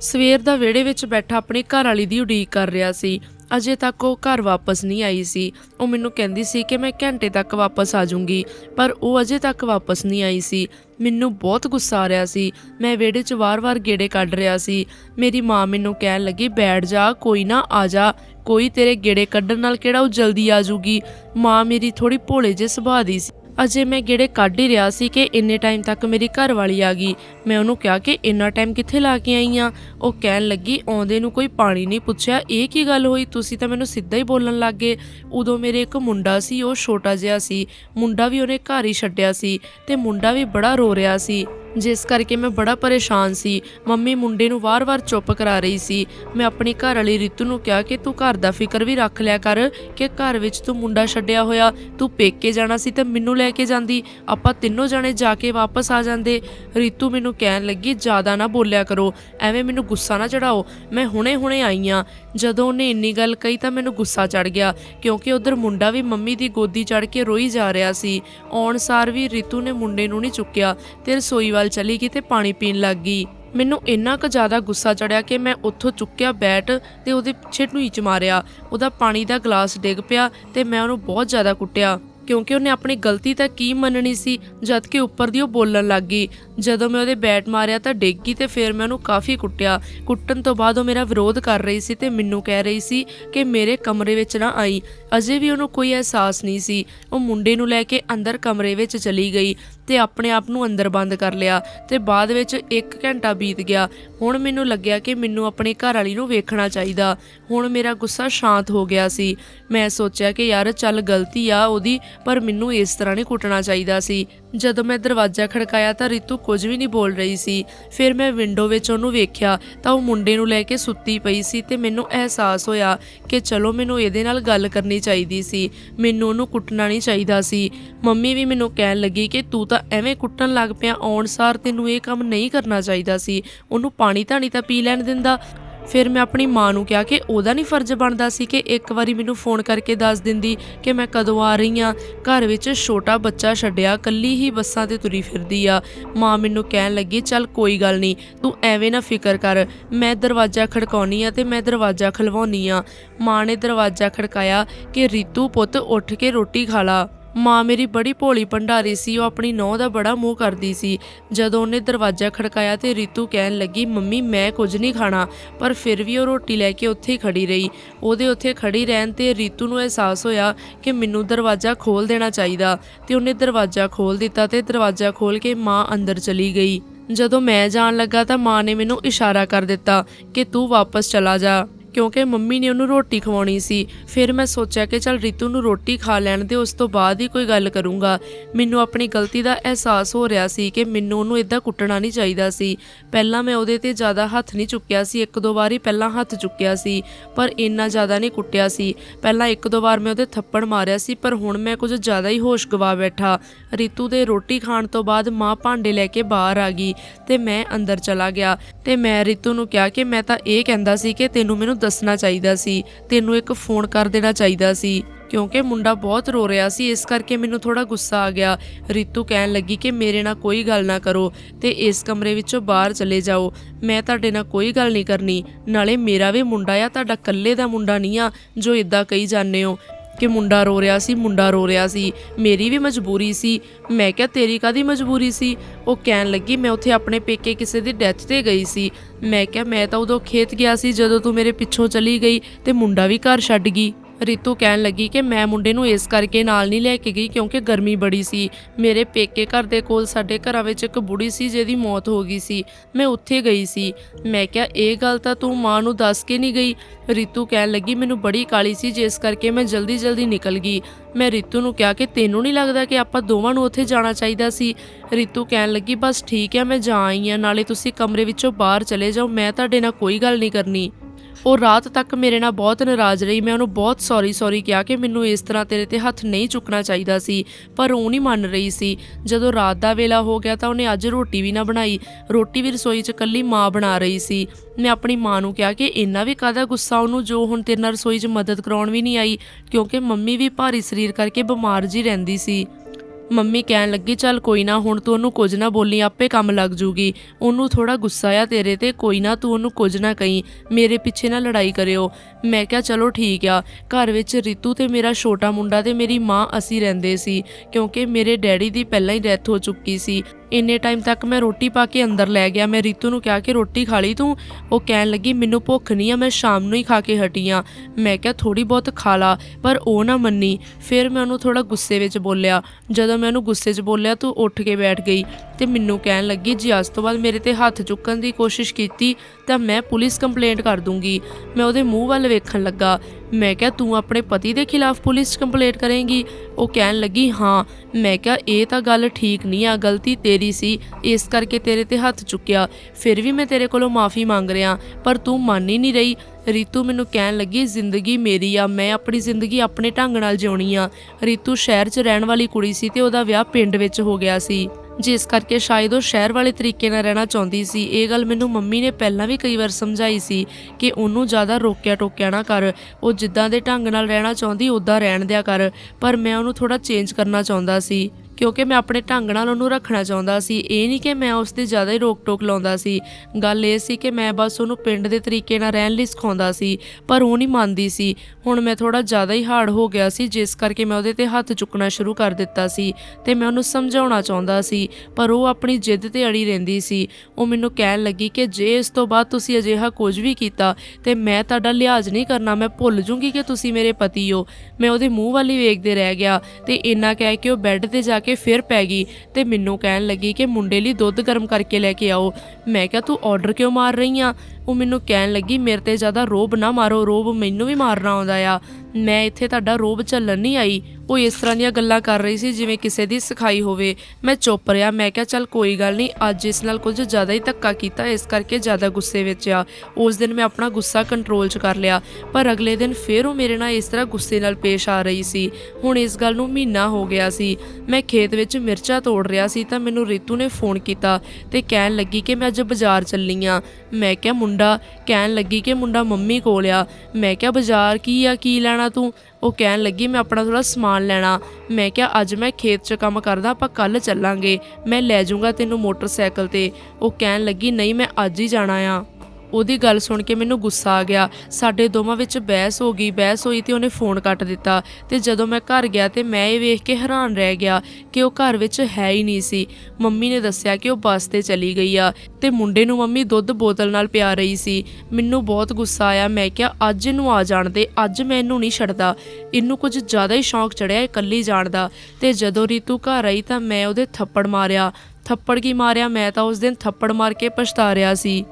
ਸਵੇਰ ਦਾ ਵਿਹੜੇ ਵਿੱਚ ਬੈਠਾ ਆਪਣੇ ਘਰ ਵਾਲੀ ਦੀ ਉਡੀਕ ਕਰ ਰਿਹਾ ਸੀ। ਅਜੇ ਤੱਕ ਉਹ ਘਰ ਵਾਪਸ ਨਹੀਂ ਆਈ ਸੀ। ਉਹ ਮੈਨੂੰ ਕਹਿੰਦੀ ਸੀ ਕਿ ਮੈਂ ਘੰਟੇ ਤੱਕ ਵਾਪਸ ਆ ਜਾਊਂਗੀ, ਪਰ ਉਹ ਅਜੇ ਤੱਕ ਵਾਪਸ ਨਹੀਂ ਆਈ ਸੀ। ਮੈਨੂੰ ਬਹੁਤ ਗੁੱਸਾ ਆ ਰਿਹਾ ਸੀ। ਮੈਂ ਵਿਹੜੇ 'ਚ ਵਾਰ-ਵਾਰ ਗੇੜੇ ਕੱਢ ਰਿਹਾ ਸੀ। ਮੇਰੀ ਮਾਂ ਮੈਨੂੰ ਕਹਿਣ ਲੱਗੀ, ਬੈਠ ਜਾ, ਕੋਈ ਨਾ, ਆ ਜਾ। ਕੋਈ ਤੇਰੇ ਗੇੜੇ ਕੱਢਣ ਨਾਲ ਕਿਹੜਾ ਉਹ ਜਲਦੀ ਆ ਜਾਊਗੀ? ਮਾਂ ਮੇਰੀ ਥੋੜੀ ਭੋਲੇ ਜਿਹੇ ਸੁਭਾਅ ਦੀ ਸੀ। ਅਜੇ ਮੈਂ ਗੇੜੇ ਕੱਢ ਹੀ ਰਿਹਾ ਸੀ ਕਿ ਇੰਨੇ ਟਾਈਮ ਤੱਕ ਮੇਰੀ ਘਰ ਵਾਲੀ ਆ ਗਈ। ਮੈਂ ਉਹਨੂੰ ਕਿਹਾ ਕਿ ਇੰਨਾ ਟਾਈਮ ਕਿੱਥੇ ਲਾ ਕੇ ਆਈ ਆ? ਉਹ ਕਹਿਣ ਲੱਗੀ, ਆਉਂਦੇ ਨੂੰ ਕੋਈ ਪਾਣੀ ਨਹੀਂ ਪੁੱਛਿਆ। ਇਹ ਕੀ ਗੱਲ ਹੋਈ? ਤੁਸੀਂ ਤਾਂ ਮੈਨੂੰ ਸਿੱਧਾ ਹੀ ਬੋਲਣ ਲੱਗ ਗਏ। ਉਦੋਂ ਮੇਰੇ ਇੱਕ ਮੁੰਡਾ ਸੀ, ਉਹ ਛੋਟਾ ਜਿਹਾ ਸੀ। ਮੁੰਡਾ ਵੀ ਉਹਨੇ ਘਰ ਹੀ ਛੱਡਿਆ ਸੀ ਤੇ ਮੁੰਡਾ ਵੀ ਬੜਾ ਰੋ ਰਿਹਾ ਸੀ। ਜਿਸ ਕਰਕੇ ਮੈਂ ਬੜਾ ਪਰੇਸ਼ਾਨ ਸੀ। ਮੰਮੀ ਮੁੰਡੇ ਨੂੰ ਵਾਰ-ਵਾਰ ਚੁੱਪ ਕਰਾ ਰਹੀ ਸੀ। ਮੈਂ ਆਪਣੀ ਘਰ ਵਾਲੀ ਰਿਤੂ ਨੂੰ ਕਿਹਾ ਕਿ ਤੂੰ ਘਰ ਦਾ ਫਿਕਰ ਵੀ ਰੱਖ ਲਿਆ ਕਰ ਕਿ ਘਰ ਵਿੱਚ ਤੂੰ ਮੁੰਡਾ ਛੱਡਿਆ ਹੋਇਆ, ਤੂੰ ਪੇਕੇ ਜਾਣਾ ਸੀ ਤੇ ਮੈਨੂੰ ਲੈ ਕੇ ਜਾਂਦੀ। ਆਪਾਂ ਤਿੰਨੋਂ ਜਾਣੇ ਜਾ ਕੇ ਵਾਪਸ ਆ ਜਾਂਦੇ। ਰਿਤੂ ਮੈਨੂੰ ਕਹਿਣ ਲੱਗੀ, ਜ਼ਿਆਦਾ ਨਾ ਬੋਲਿਆ ਕਰੋ। ਐਵੇਂ ਮੈਨੂੰ ਗੁੱਸਾ ਨਾ ਚੜਾਓ। ਮੈਂ ਹੁਣੇ-ਹੁਣੇ ਆਈ ਆ। ਜਦੋਂ ਉਹਨੇ ਇੰਨੀ ਗੱਲ ਕਹੀ ਤਾਂ ਮੈਨੂੰ ਗੁੱਸਾ ਚੜ ਗਿਆ, ਕਿਉਂਕਿ ਉਧਰ ਮੁੰਡਾ ਵੀ ਮੰਮੀ ਦੀ ਗੋਦੀ ਚੜ ਕੇ ਰੋਈ ਜਾ ਰਿਹਾ ਸੀ। ਆਉਣ ਸਾਰ ਵੀ ਰਿਤੂ ਨੇ ਮੁੰਡੇ ਨੂੰ ਨਹੀਂ ਚੁੱਕਿਆ। ਤੇ ਰਸੋਈ ਵੱਲ ਚਲੀ ਗਈ ਤੇ ਪਾਣੀ ਪੀਣ ਲੱਗ ਗਈ। ਮੈਨੂੰ ਇੰਨਾ ਕੁ ਜ਼ਿਆਦਾ ਗੁੱਸਾ ਚੜਿਆ ਕਿ ਮੈਂ ਉੱਥੋਂ ਚੁੱਕਿਆ ਬੈਟ ਤੇ ਉਹਦੇ ਪਿੱਛੇ ਢੂਈ ਮਾਰਿਆ। ਉਹਦਾ ਪਾਣੀ ਦਾ ਗਲਾਸ ਡਿੱਗ ਪਿਆ ਤੇ ਮੈਂ ਉਹਨੂੰ ਬਹੁਤ ਜ਼ਿਆਦਾ ਕੁੱਟਿਆ, ਕਿਉਂਕਿ ਉਹਨੇ ਆਪਣੀ ਗਲਤੀ ਤਾਂ ਕੀ ਮੰਨਣੀ ਸੀ ਜਦ ਕਿ ਉੱਪਰ ਦੀ ਉਹ ਬੋਲਣ ਲੱਗ ਗਈ। ਜਦੋਂ ਮੈਂ ਉਹਦੇ ਬੈਟ ਮਾਰਿਆ ਤਾਂ ਡਿੱਗ ਗਈ ਤੇ ਫਿਰ ਮੈਂ ਉਹਨੂੰ ਕਾਫੀ ਕੁੱਟਿਆ। ਕੁੱਟਣ ਤੋਂ ਬਾਅਦ ਉਹ ਮੇਰਾ ਵਿਰੋਧ ਕਰ ਰਹੀ ਸੀ ਤੇ ਮੈਨੂੰ ਕਹਿ ਰਹੀ ਸੀ ਕਿ ਮੇਰੇ ਕਮਰੇ ਵਿੱਚ ਨਾ ਆਈ। ਅਜੇ ਵੀ ਉਹਨੂੰ ਕੋਈ ਅਹਿਸਾਸ ਨਹੀਂ ਸੀ। ਉਹ ਮੁੰਡੇ ਨੂੰ ਲੈ ਕੇ ਅੰਦਰ ਕਮਰੇ ਵਿੱਚ ਚਲੀ ਗਈ। ਤੇ ਆਪਣੇ ਆਪ ਨੂੰ ਅੰਦਰ ਬੰਦ ਕਰ ਲਿਆ ਤੇ ਬਾਅਦ ਵਿੱਚ 1 ਘੰਟਾ ਬੀਤ ਗਿਆ। ਹੁਣ ਮੈਨੂੰ ਲੱਗਿਆ ਕਿ ਮੈਨੂੰ ਆਪਣੇ ਘਰ ਵਾਲੀ ਨੂੰ ਵੇਖਣਾ ਚਾਹੀਦਾ। ਹੁਣ ਮੇਰਾ ਗੁੱਸਾ ਸ਼ਾਂਤ ਹੋ ਗਿਆ ਸੀ। ਮੈਂ ਸੋਚਿਆ ਕਿ ਯਾਰ ਚੱਲ ਗਲਤੀ ਆ ਉਹਦੀ, ਪਰ ਮੈਨੂੰ ਇਸ ਤਰ੍ਹਾਂ ਨਹੀਂ ਕੁੱਟਣਾ ਚਾਹੀਦਾ ਸੀ। ਜਦੋਂ ਮੈਂ ਦਰਵਾਜ਼ਾ ਖੜਕਾਇਆ ਤਾਂ ਰਿਤੂ ਕੁਝ ਵੀ ਨਹੀਂ ਬੋਲ ਰਹੀ ਸੀ। ਫਿਰ ਮੈਂ ਵਿੰਡੋ ਵਿੱਚ ਉਹਨੂੰ ਵੇਖਿਆ ਤਾਂ ਉਹ ਮੁੰਡੇ ਨੂੰ ਲੈ ਕੇ ਸੁੱਤੀ ਪਈ ਸੀ ਤੇ ਮੈਨੂੰ ਅਹਿਸਾਸ ਹੋਇਆ ਕਿ ਚਲੋ ਮੈਨੂੰ ਇਹਦੇ ਨਾਲ ਗੱਲ ਕਰਨੀ ਚਾਹੀਦੀ ਸੀ। ਮੈਨੂੰ ਉਹਨੂੰ ਕੁੱਟਣਾ ਨਹੀਂ ਚਾਹੀਦਾ ਸੀ। ਮੰਮੀ ਵੀ ਮੈਨੂੰ ਕਹਿਣ ਲੱਗੀ ਕਿ ਤੂੰ ਤਾਂ ਐਵੇਂ ਕੁੱਟਣ ਲੱਗ ਪਿਆ, ਆਉਣ ਸਾਰ ਤੈਨੂੰ ਇਹ ਕੰਮ ਨਹੀਂ ਕਰਨਾ ਚਾਹੀਦਾ ਸੀ। ਉਹਨੂੰ ਪਾਣੀ ਧਾਣੀ ਤਾਂ ਪੀ ਲੈਣ ਦਿੰਦਾ। ਫਿਰ ਮੈਂ ਆਪਣੀ ਮਾਂ ਨੂੰ ਕਿਹਾ ਕਿ ਉਹਦਾ ਨਹੀਂ ਫਰਜ਼ ਬਣਦਾ ਸੀ ਕਿ ਇੱਕ ਵਾਰੀ ਮੈਨੂੰ ਫੋਨ ਕਰਕੇ ਦੱਸ ਦਿੰਦੀ ਕਿ ਮੈਂ ਕਦੋਂ ਆ ਰਹੀ ਆ। ਘਰ ਵਿੱਚ ਛੋਟਾ ਬੱਚਾ ਛੱਡਿਆ ਕੱਲੀ ਹੀ ਬੱਸਾਂ ਤੇ ਤੁਰੀ ਫਿਰਦੀ ਆ। ਮਾਂ ਮੈਨੂੰ ਕਹਿਣ ਲੱਗੀ, ਚੱਲ ਕੋਈ ਗੱਲ ਨਹੀਂ ਤੂੰ ਐਵੇਂ ਨਾ ਫਿਕਰ ਕਰ। ਮੈਂ ਦਰਵਾਜ਼ਾ ਖੜਕਾਉਣੀ ਆ ਤੇ ਮੈਂ ਦਰਵਾਜ਼ਾ ਖਲਵਾਉਣੀ ਆ। ਮਾਂ ਨੇ ਦਰਵਾਜ਼ਾ ਖੜਕਾਇਆ ਕਿ, ਰੀਤੂ ਪੁੱਤ, ਉੱਠ ਕੇ ਰੋਟੀ ਖਾ ਲਾ। ਮਾਂ ਮੇਰੀ ਬੜੀ ਭੋਲੀ ਭੰਡਾਰੀ ਸੀ, ਉਹ ਆਪਣੀ ਨੌਂ ਦਾ ਬੜਾ ਮੂੰਹ ਕਰਦੀ ਸੀ। ਜਦੋਂ ਉਹਨੇ ਦਰਵਾਜ਼ਾ ਖੜਕਾਇਆ ਤੇ ਰੀਤੂ ਕਹਿਣ ਲੱਗੀ, ਮੰਮੀ, ਮੈਂ ਕੁਝ ਨਹੀਂ ਖਾਣਾ। ਪਰ ਫਿਰ ਵੀ ਉਹ ਰੋਟੀ ਲੈ ਕੇ ਉੱਥੇ ਹੀ ਖੜੀ ਰਹੀ। ਉਹਦੇ ਉੱਥੇ ਖੜੀ ਰਹਿਣ ਤੇ ਰੀਤੂ ਨੂੰ ਅਹਿਸਾਸ ਹੋਇਆ ਕਿ ਮੈਨੂੰ ਦਰਵਾਜ਼ਾ ਖੋਲ ਦੇਣਾ ਚਾਹੀਦਾ। ਤੇ ਉਹਨੇ ਦਰਵਾਜ਼ਾ ਖੋਲ ਦਿੱਤਾ ਤੇ ਦਰਵਾਜ਼ਾ ਖੋਲ ਕੇ ਮਾਂ ਅੰਦਰ ਚਲੀ ਗਈ। ਜਦੋਂ ਮੈਂ ਜਾਣ ਲੱਗਾ ਤਾਂ ਮਾਂ ਨੇ ਮੈਨੂੰ ਇਸ਼ਾਰਾ ਕਰ ਦਿੱਤਾ ਕਿ ਤੂੰ ਵਾਪਸ ਚਲਾ ਜਾ। ਕਿਉਂਕਿ ਮੰਮੀ ਨੇ ਉਹਨੂੰ ਰੋਟੀ ਖਵਾਉਣੀ ਸੀ। ਫਿਰ ਮੈਂ ਸੋਚਿਆ ਕਿ ਚਲ ਰਿਤੂ ਨੂੰ ਰੋਟੀ ਖਾ ਲੈਣ ਦੇ ਉਸ ਤੋਂ ਬਾਅਦ ਹੀ ਕੋਈ ਗੱਲ ਕਰੂੰਗਾ। ਮੈਨੂੰ ਆਪਣੀ ਗਲਤੀ ਦਾ ਅਹਿਸਾਸ ਹੋ ਰਿਹਾ ਸੀ ਕਿ ਮੈਨੂੰ ਉਹਨੂੰ ਇਦਾਂ ਕੁੱਟਣਾ ਨਹੀਂ ਚਾਹੀਦਾ ਸੀ। ਪਹਿਲਾਂ ਮੈਂ ਉਹਦੇ ਤੇ ਜ਼ਿਆਦਾ ਹੱਥ ਨਹੀਂ ਚੁੱਕਿਆ ਸੀ, ਇੱਕ ਦੋ ਵਾਰੀ ਪਹਿਲਾਂ ਹੱਥ ਚੁੱਕਿਆ ਸੀ, ਪਰ ਇੰਨਾ ਜ਼ਿਆਦਾ ਨਹੀਂ ਕੁੱਟਿਆ ਸੀ। ਪਹਿਲਾਂ ਇੱਕ ਦੋ ਵਾਰ ਮੈਂ ਉਹਦੇ ਥੱਪੜ ਮਾਰਿਆ ਸੀ, ਪਰ ਹੁਣ ਮੈਂ ਕੁਝ ਜ਼ਿਆਦਾ ਹੀ ਹੋਸ਼ ਗਵਾ ਬੈਠਾ। ਰਿਤੂ ਦੇ ਰੋਟੀ ਖਾਣ ਤੋਂ ਬਾਅਦ ਮਾਂ ਭਾਂਡੇ ਲੈ ਕੇ ਬਾਹਰ ਆ ਗਈ ਤੇ ਮੈਂ ਅੰਦਰ ਚਲਾ ਗਿਆ ਤੇ ਮੈਂ ਰਿਤੂ ਨੂੰ ਕਿਹਾ ਕਿ ਮੈਂ ਤਾਂ ਇਹ ਕਹਿੰਦਾ ਸੀ ਕਿ ਤੈਨੂੰ ਮੈਨੂੰ ਦੱਸਣਾ ਚਾਹੀਦਾ ਸੀ, ਤੈਨੂੰ ਇੱਕ ਫੋਨ ਕਰ ਦੇਣਾ ਚਾਹੀਦਾ ਸੀ, ਕਿਉਂਕਿ ਮੁੰਡਾ ਬਹੁਤ ਰੋ ਰਿਹਾ ਸੀ, ਇਸ ਕਰਕੇ ਮੈਨੂੰ ਥੋੜਾ ਗੁੱਸਾ ਆ ਗਿਆ। ਰਿਤੂ ਕਹਿਣ ਲੱਗੀ ਕਿ ਮੇਰੇ ਨਾਲ ਕੋਈ ਗੱਲ ਨਾ ਕਰੋ ਤੇ ਇਸ ਕਮਰੇ ਵਿੱਚੋਂ ਬਾਹਰ ਚਲੇ ਜਾਓ। ਮੈਂ ਤੁਹਾਡੇ ਨਾਲ ਕੋਈ ਗੱਲ ਨਹੀਂ ਕਰਨੀ, ਨਾਲੇ ਮੇਰਾ ਵੀ ਮੁੰਡਾ ਆ, ਤੁਹਾਡਾ ਇਕੱਲੇ ਦਾ ਮੁੰਡਾ ਨਹੀਂ ਆ, ਜੋ ਇਦਾਂ ਕਹੀ ਜਾਂਦੇ ਹੋ। ਕਿ ਮੁੰਡਾ ਰੋ ਰਿਹਾ ਸੀ, ਮੁੰਡਾ ਰੋ ਰਿਹਾ ਸੀ। ਮੇਰੀ ਵੀ ਮਜਬੂਰੀ ਸੀ। ਮੈਂ ਕਿਹਾ, ਤੇਰੀ ਕਾਦੀ ਮਜਬੂਰੀ ਸੀ? ਉਹ ਕਹਿਣ ਲੱਗੀ, ਮੈਂ ਉੱਥੇ ਆਪਣੇ ਪੇਕੇ ਕਿਸੇ ਦੀ ਡੈਥ ਤੇ ਗਈ ਸੀ। ਮੈਂ ਕਿਹਾ, ਮੈਂ ਤਾਂ ਉਦੋਂ ਖੇਤ ਗਿਆ ਸੀ ਜਦੋਂ ਤੂੰ ਮੇਰੇ ਪਿੱਛੋਂ ਚਲੀ ਗਈ ਤੇ ਮੁੰਡਾ ਵੀ ਘਰ ਛੱਡ ਗਈ। ਰਿਤੂ ਕਹਿਣ ਲੱਗੀ ਕਿ ਮੈਂ ਮੁੰਡੇ ਨੂੰ ਇਸ ਕਰਕੇ ਨਾਲ ਨਹੀਂ ਲੈ ਕੇ ਗਈ ਕਿਉਂਕਿ ਗਰਮੀ ਬੜੀ ਸੀ। ਮੇਰੇ ਪੇਕੇ ਘਰ ਦੇ ਕੋਲ ਸਾਡੇ ਘਰਾਂ ਵਿੱਚ ਇੱਕ ਬੁੜੀ ਸੀ ਜਿਹਦੀ ਮੌਤ ਹੋ ਗਈ ਸੀ। ਮੈਂ ਉੱਥੇ ਗਈ ਸੀ। ਮੈਂ ਕਿਹਾ, ਇਹ ਗੱਲ ਤਾਂ ਤੂੰ ਮਾਂ ਨੂੰ ਦੱਸ ਕੇ ਨਹੀਂ ਗਈ? ਰਿਤੂ ਕਹਿਣ ਲੱਗੀ, ਮੈਨੂੰ ਬੜੀ ਕਾਲੀ ਸੀ, ਜਿਸ ਕਰਕੇ ਮੈਂ ਜਲਦੀ ਜਲਦੀ ਨਿਕਲ ਗਈ। ਮੈਂ ਰਿਤੂ ਨੂੰ ਕਿਹਾ ਕਿ ਤੈਨੂੰ ਨਹੀਂ ਲੱਗਦਾ ਕਿ ਆਪਾਂ ਦੋਵਾਂ ਨੂੰ ਉੱਥੇ ਜਾਣਾ ਚਾਹੀਦਾ ਸੀ? ਰਿਤੂ ਕਹਿਣ ਲੱਗੀ, ਬਸ ਠੀਕ ਹੈ, ਮੈਂ ਜਾ ਆਈ ਹਾਂ, ਨਾਲੇ ਤੁਸੀਂ ਕਮਰੇ ਵਿੱਚੋਂ ਬਾਹਰ ਚਲੇ ਜਾਓ, ਮੈਂ ਤੁਹਾਡੇ ਨਾਲ ਕੋਈ ਗੱਲ ਨਹੀਂ ਕਰਨੀ। ਉਹ ਰਾਤ ਤੱਕ ਮੇਰੇ ਨਾਲ ਬਹੁਤ ਨਾਰਾਜ਼ ਰਹੀ। ਮੈਂ ਉਹਨੂੰ ਬਹੁਤ ਸੌਰੀ ਸੌਰੀ ਕਿਹਾ ਕਿ ਮੈਨੂੰ ਇਸ ਤਰ੍ਹਾਂ ਤੇਰੇ ਤੇ ਹੱਥ ਨਹੀਂ ਚੁੱਕਣਾ ਚਾਹੀਦਾ ਸੀ, ਪਰ ਉਹ ਨਹੀਂ ਮੰਨ ਰਹੀ ਸੀ। ਜਦੋਂ ਰਾਤ ਦਾ ਵੇਲਾ ਹੋ ਗਿਆ ਤਾਂ ਉਹਨੇ ਅੱਜ ਰੋਟੀ ਵੀ ਨਾ ਬਣਾਈ। ਰੋਟੀ ਵੀ ਰਸੋਈ 'ਚ ਇਕੱਲੀ ਮਾਂ ਬਣਾ ਰਹੀ ਸੀ। ਮੈਂ ਆਪਣੀ ਮਾਂ ਨੂੰ ਕਿਹਾ ਕਿ ਇੰਨਾ ਵੀ ਕਾਹਦਾ ਗੁੱਸਾ ਉਹਨੂੰ ਜੋ ਹੁਣ ਤੇਰੇ ਨਾਲ ਰਸੋਈ 'ਚ ਮਦਦ ਕਰਾਉਣ ਵੀ ਨਹੀਂ ਆਈ, ਕਿਉਂਕਿ ਮੰਮੀ ਵੀ ਭਾਰੀ ਸਰੀਰ ਕਰਕੇ ਬਿਮਾਰ ਜੀ ਰਹਿੰਦੀ ਸੀ। ਮੰਮੀ ਕਹਿਣ ਲੱਗੀ, ਚੱਲ ਕੋਈ ਨਾ, ਹੁਣ ਤੂੰ ਉਹਨੂੰ ਕੁਝ ਨਾ ਬੋਲੀ, ਆਪੇ ਕੰਮ ਲੱਗ ਜੂਗੀ। ਉਹਨੂੰ ਥੋੜਾ ਗੁੱਸਾ ਆ ਤੇਰੇ ਤੇ, ਕੋਈ ਨਾ ਤੂੰ ਉਹਨੂੰ ਕੁਝ ਨਾ ਕਹੀਂ, ਮੇਰੇ ਪਿੱਛੇ ਨਾ ਲੜਾਈ ਕਰਿਓ। ਮੈਂ ਕਿਹਾ, ਚਲੋ ਠੀਕ ਆ, ਘਰ ਵਿੱਚ ਰਿਤੂ ਤੇ ਮੇਰਾ ਛੋਟਾ ਮੁੰਡਾ ਤੇ ਮੇਰੀ ਮਾਂ ਅਸੀਂ ਰਹਿੰਦੇ ਸੀ, ਕਿਉਂਕਿ ਮੇਰੇ ਡੈਡੀ ਦੀ ਪਹਿਲਾਂ ਹੀ ਡੈਥ ਹੋ ਚੁੱਕੀ ਸੀ। ਇੰਨੇ ਟਾਈਮ ਤੱਕ ਮੈਂ ਰੋਟੀ ਪਾ ਕੇ ਅੰਦਰ ਲੈ ਗਿਆ। ਮੈਂ ਰੀਤੂ ਨੂੰ ਕਿਹਾ ਕਿ, ਰੋਟੀ ਖਾ ਲਈ ਤੂੰ? ਉਹ ਕਹਿਣ ਲੱਗੀ, ਮੈਨੂੰ ਭੁੱਖ ਨਹੀਂ ਆ, ਮੈਂ ਸ਼ਾਮ ਨੂੰ ਹੀ ਖਾ ਕੇ ਹਟੀ ਆ। ਮੈਂ ਕਿਹਾ ਥੋੜੀ ਬਹੁਤ ਖਾ ਲਾ, ਪਰ ਉਹ ਨਾ ਮੰਨੀ। ਫਿਰ ਮੈਂ ਉਹਨੂੰ ਥੋੜਾ ਗੁੱਸੇ ਵਿੱਚ ਬੋਲਿਆ। ਜਦੋਂ ਮੈਂ ਉਹਨੂੰ ਗੁੱਸੇ 'ਚ ਬੋਲਿਆ, ਤੂੰ ਉੱਠ ਕੇ ਬੈਠ ਗਈ ਤੇ ਮੈਨੂੰ ਕਹਿਣ ਲੱਗੀ, ਜੀ, ਅੱਜ ਤੋਂ ਬਾਅਦ ਮੇਰੇ ਤੇ ਹੱਥ ਚੁੱਕਣ ਦੀ ਕੋਸ਼ਿਸ਼ ਕੀਤੀ, ਤਾਂ ਮੈਂ ਪੁਲਿਸ ਕੰਪਲੇਂਟ ਕਰ ਦੂੰਗੀ। ਮੈਂ ਉਹਦੇ ਮੂੰਹ ਵੱਲ ਵੇਖਣ ਲੱਗਾ। ਮੈਂ ਕਿਹਾ, ਤੂੰ ਆਪਣੇ ਪਤੀ ਦੇ ਖਿਲਾਫ ਪੁਲਿਸ ਕੰਪਲੇਂਟ ਕਰੇਂਗੀ? ਉਹ ਕਹਿਣ ਲੱਗੀ, ਹਾਂ। ਮੈਂ ਕਿਹਾ, ਇਹ ਤਾਂ ਗੱਲ ਠੀਕ ਨਹੀਂ ਆ, ਗਲਤੀ ਤੇਰੀ ਸੀ। ਇਸ ਕਰਕੇ ਤੇਰੇ ਤੇ ਹੱਥ ਚੁੱਕਿਆ। ਫਿਰ ਵੀ ਮੈਂ ਤੇਰੇ ਕੋਲੋਂ ਮਾਫੀ ਮੰਗ ਰਿਹਾ, ਪਰ ਤੂੰ ਮੰਨ ਹੀ ਨਹੀਂ ਰਹੀ। ਰੀਤੂ ਮੈਨੂੰ ਕਹਿਣ ਲੱਗੀ, ਜ਼ਿੰਦਗੀ ਮੇਰੀ ਆ, ਮੈਂ ਆਪਣੀ ਜ਼ਿੰਦਗੀ ਆਪਣੇ ਢੰਗ ਨਾਲ ਜਿਉਣੀ ਆ। ਰੀਤੂ ਸ਼ਹਿਰ 'ਚ ਰਹਿਣ ਵਾਲੀ ਕੁੜੀ ਸੀ ਤੇ ਉਹਦਾ ਵਿਆਹ ਪਿੰਡ ਵਿੱਚ ਹੋ ਗਿਆ ਸੀ। ਜਿਸ ਕਰਕੇ ਸ਼ਾਇਦ ਉਹ ਸ਼ਹਿਰ ਵਾਲੇ ਤਰੀਕੇ ਨਾਲ ਰਹਿਣਾ ਚਾਹੁੰਦੀ ਸੀ। ਇਹ ਗੱਲ ਮੈਨੂੰ ਮੰਮੀ ਨੇ ਪਹਿਲਾਂ ਵੀ ਕਈ ਵਾਰ ਸਮਝਾਈ ਸੀ ਕਿ ਉਹਨੂੰ ਜ਼ਿਆਦਾ ਰੋਕਿਆ ਟੋਕਿਆ ਨਾ ਕਰ। ਉਹ ਜਿੱਦਾਂ ਦੇ ਢੰਗ ਨਾਲ ਰਹਿਣਾ ਚਾਹੁੰਦੀ ਉਦਾਂ ਰਹਿਣ ਦਿਆ ਕਰ। ਪਰ ਮੈਂ ਉਹਨੂੰ ਥੋੜਾ ਚੇਂਜ ਕਰਨਾ ਚਾਹੁੰਦਾ ਸੀ। ਕਿਉਂਕਿ ਮੈਂ ਆਪਣੇ ਢੰਗ ਨਾਲ ਉਹਨੂੰ ਰੱਖਣਾ ਚਾਹੁੰਦਾ ਸੀ। ਇਹ ਨਹੀਂ ਕਿ ਮੈਂ ਉਸ ਤੇ ਜ਼ਿਆਦਾ ਹੀ ਰੋਕ ਟੋਕ ਲਾਉਂਦਾ ਸੀ। ਗੱਲ ਇਹ ਸੀ ਕਿ ਮੈਂ ਬਸ ਉਹਨੂੰ ਪਿੰਡ ਦੇ ਤਰੀਕੇ ਨਾਲ ਰਹਿਣ ਲਈ ਸਿਖਾਉਂਦਾ ਸੀ, ਪਰ ਉਹ ਨਹੀਂ ਮੰਨਦੀ ਸੀ। ਹੁਣ ਮੈਂ ਥੋੜਾ ਜ਼ਿਆਦਾ ਹੀ ਹਾਰਡ ਹੋ ਗਿਆ ਸੀ, ਜਿਸ ਕਰਕੇ ਮੈਂ ਉਹਦੇ ਤੇ ਹੱਥ ਚੁੱਕਣਾ ਸ਼ੁਰੂ ਕਰ ਦਿੱਤਾ ਸੀ ਤੇ ਮੈਂ ਉਹਨੂੰ ਸਮਝਾਉਣਾ ਚਾਹੁੰਦਾ ਸੀ, ਪਰ ਉਹ ਆਪਣੀ ਜਿੱਦ ਤੇ ਅੜੀ ਰਹਿੰਦੀ ਸੀ। ਉਹ ਮੈਨੂੰ ਕਹਿਣ ਲੱਗੀ ਕਿ ਜੇ ਇਸ ਤੋਂ ਬਾਅਦ ਤੁਸੀਂ ਅਜਿਹਾ ਕੁਝ ਵੀ ਕੀਤਾ ਤੇ ਮੈਂ ਤੁਹਾਡਾ ਲਿਹਾਜ਼ ਨਹੀਂ ਕਰਨਾ, ਮੈਂ ਭੁੱਲ ਜੂੰਗੀ ਕਿ ਤੁਸੀਂ ਮੇਰੇ ਪਤੀ ਹੋ। ਮੈਂ ਉਹਦੇ ਮੂੰਹ ਵੱਲ ਹੀ ਵੇਖਦੇ ਰਹਿ ਗਿਆ ਤੇ ਇੰਨਾ ਕਹਿ ਕੇ ਉਹ ਬੈੱਡ ਤੇ ਜਾ ਕੇ ਫਿਰ ਪੈ ਗਈ ਤੇ ਮੈਨੂੰ ਕਹਿਣ ਲੱਗੀ ਕਿ ਮੁੰਡੇ ਲਈ ਦੁੱਧ ਗਰਮ ਕਰਕੇ ਲੈ ਕੇ ਆਓ। ਮੈਂ ਕਿਹਾ, ਤੂੰ ਆਰਡਰ ਕਿਉਂ ਮਾਰ ਰਹੀ ਆ? ਉਹ ਮੈਨੂੰ ਕਹਿਣ ਲੱਗੀ, ਮੇਰੇ ਤੇ ਜ਼ਿਆਦਾ ਰੋਬ ਨਾ ਮਾਰੋ, ਰੋਬ ਮੈਨੂੰ ਵੀ ਮਾਰਨਾ ਆਉਂਦਾ ਆ। ਮੈਂ ਇੱਥੇ ਤੁਹਾਡਾ ਰੋਬ ਝੱਲਣ ਨਹੀਂ ਆਈ। ਉਹ ਇਸ ਤਰ੍ਹਾਂ ਦੀਆਂ ਗੱਲਾਂ ਕਰ ਰਹੀ ਸੀ, ਜਿਵੇਂ ਕਿਸੇ ਦੀ ਸਿਖਾਈ ਹੋਵੇ। ਮੈਂ ਚੁੱਪ ਰਿਹਾ, ਮੈਂ ਕਿਹਾ, ਚੱਲ ਕੋਈ ਗੱਲ ਨਹੀਂ, ਅੱਜ ਇਸ ਨਾਲ ਕੁਝ ਜ਼ਿਆਦਾ ਹੀ ਧੱਕਾ ਕੀਤਾ, ਇਸ ਕਰਕੇ ਜ਼ਿਆਦਾ ਗੁੱਸੇ ਵਿੱਚ ਆ। ਉਸ ਦਿਨ ਮੈਂ ਆਪਣਾ ਗੁੱਸਾ ਕੰਟਰੋਲ 'ਚ ਕਰ ਲਿਆ, ਪਰ ਅਗਲੇ ਦਿਨ ਫਿਰ ਉਹ ਮੇਰੇ ਨਾਲ ਇਸ ਤਰ੍ਹਾਂ ਗੁੱਸੇ ਨਾਲ ਪੇਸ਼ ਆ ਰਹੀ ਸੀ। ਹੁਣ ਇਸ ਗੱਲ ਨੂੰ ਮਹੀਨਾ ਹੋ ਗਿਆ ਸੀ। ਮੈਂ ਖੇਤ ਵਿੱਚ ਮਿਰਚਾਂ ਤੋੜ ਰਿਹਾ ਸੀ ਤਾਂ ਮੈਨੂੰ ਰੀਤੂ ਨੇ ਫੋਨ ਕੀਤਾ ਤੇ ਕਹਿਣ ਲੱਗੀ ਕਿ ਮੈਂ ਅੱਜ ਬਾਜ਼ਾਰ ਚੱਲੀ ਆ। ਮੈਂ ਕਿਹਾ, ਮੁੰਡਾ। ਕਹਿਣ ਲੱਗੀ ਕਿ ਮੁੰਡਾ ਮੰਮੀ ਕੋਲ ਆ। ਮੈਂ ਕਿਹਾ, ਬਾਜ਼ਾਰ ਕੀ ਆ, ਕੀ ਲੈਣਾ ਤੂੰ? ਉਹ ਕਹਿਣ ਲੱਗੀ, ਮੈਂ ਆਪਣਾ ਥੋੜਾ ਸਮਾਨ ਲੈਣਾ। ਮੈਂ ਕਿਹਾ, ਅੱਜ ਮੈਂ ਖੇਤ 'ਚ ਕੰਮ ਕਰਦਾ, ਆਪਾਂ ਕੱਲ ਚੱਲਾਂਗੇ। ਮੈਂ ਲੈ ਜਾਊਂਗਾ ਤੈਨੂੰ ਮੋਟਰਸਾਈਕਲ ਤੇ। ਉਹ ਕਹਿਣ ਲੱਗੀ, ਨਹੀਂ, ਮੈਂ ਅੱਜ ਹੀ ਜਾਣਾ ਆ। ਉਹਦੀ ਗੱਲ ਸੁਣ ਕੇ ਮੈਨੂੰ ਗੁੱਸਾ ਆ ਗਿਆ। ਸਾਡੇ ਦੋਵਾਂ ਵਿੱਚ ਬਹਿਸ ਹੋ ਗਈ। ਬਹਿਸ ਹੋਈ ਤੇ ਉਹਨੇ ਫੋਨ ਕੱਟ ਦਿੱਤਾ ਤੇ ਜਦੋਂ ਮੈਂ ਘਰ ਗਿਆ ਤੇ ਮੈਂ ਇਹ ਵੇਖ ਕੇ ਹੈਰਾਨ ਰਹਿ ਗਿਆ ਕਿ ਉਹ ਘਰ ਵਿੱਚ ਹੈ ਹੀ ਨਹੀਂ ਸੀ। ਮੰਮੀ ਨੇ ਦੱਸਿਆ ਕਿ ਉਹ ਬੱਸ ਤੇ ਚਲੀ ਗਈ ਆ ਤੇ ਮੁੰਡੇ ਨੂੰ ਮੰਮੀ ਦੁੱਧ ਬੋਤਲ ਨਾਲ ਪਿਆ ਰਹੀ ਸੀ। ਮੈਨੂੰ ਬਹੁਤ ਗੁੱਸਾ ਆਇਆ। ਮੈਂ ਕਿਹਾ, ਅੱਜ ਇਹਨੂੰ ਆ ਜਾਣ ਦੇ। ਅੱਜ ਮੈਂ ਇਹਨੂੰ ਨਹੀਂ ਛੱਡਦਾ। ਇਹਨੂੰ ਕੁਝ ਜ਼ਿਆਦਾ ਹੀ ਸ਼ੌਂਕ ਚੜਿਆ ਇਕੱਲੀ ਜਾਣ ਦਾ। ਤੇ ਜਦੋਂ ਰੀਤੂ ਘਰ ਆਈ ਤਾਂ ਮੈਂ ਉਹਦੇ ਥੱਪੜ ਮਾਰਿਆ। ਥੱਪੜ ਕੀ ਮਾਰਿਆ? ਮੈਂ ਤਾਂ ਉਸ ਦਿਨ ਥੱਪੜ ਮਾਰ ਕੇ ਪਛਤਾ ਰਿਹਾ ਸੀ।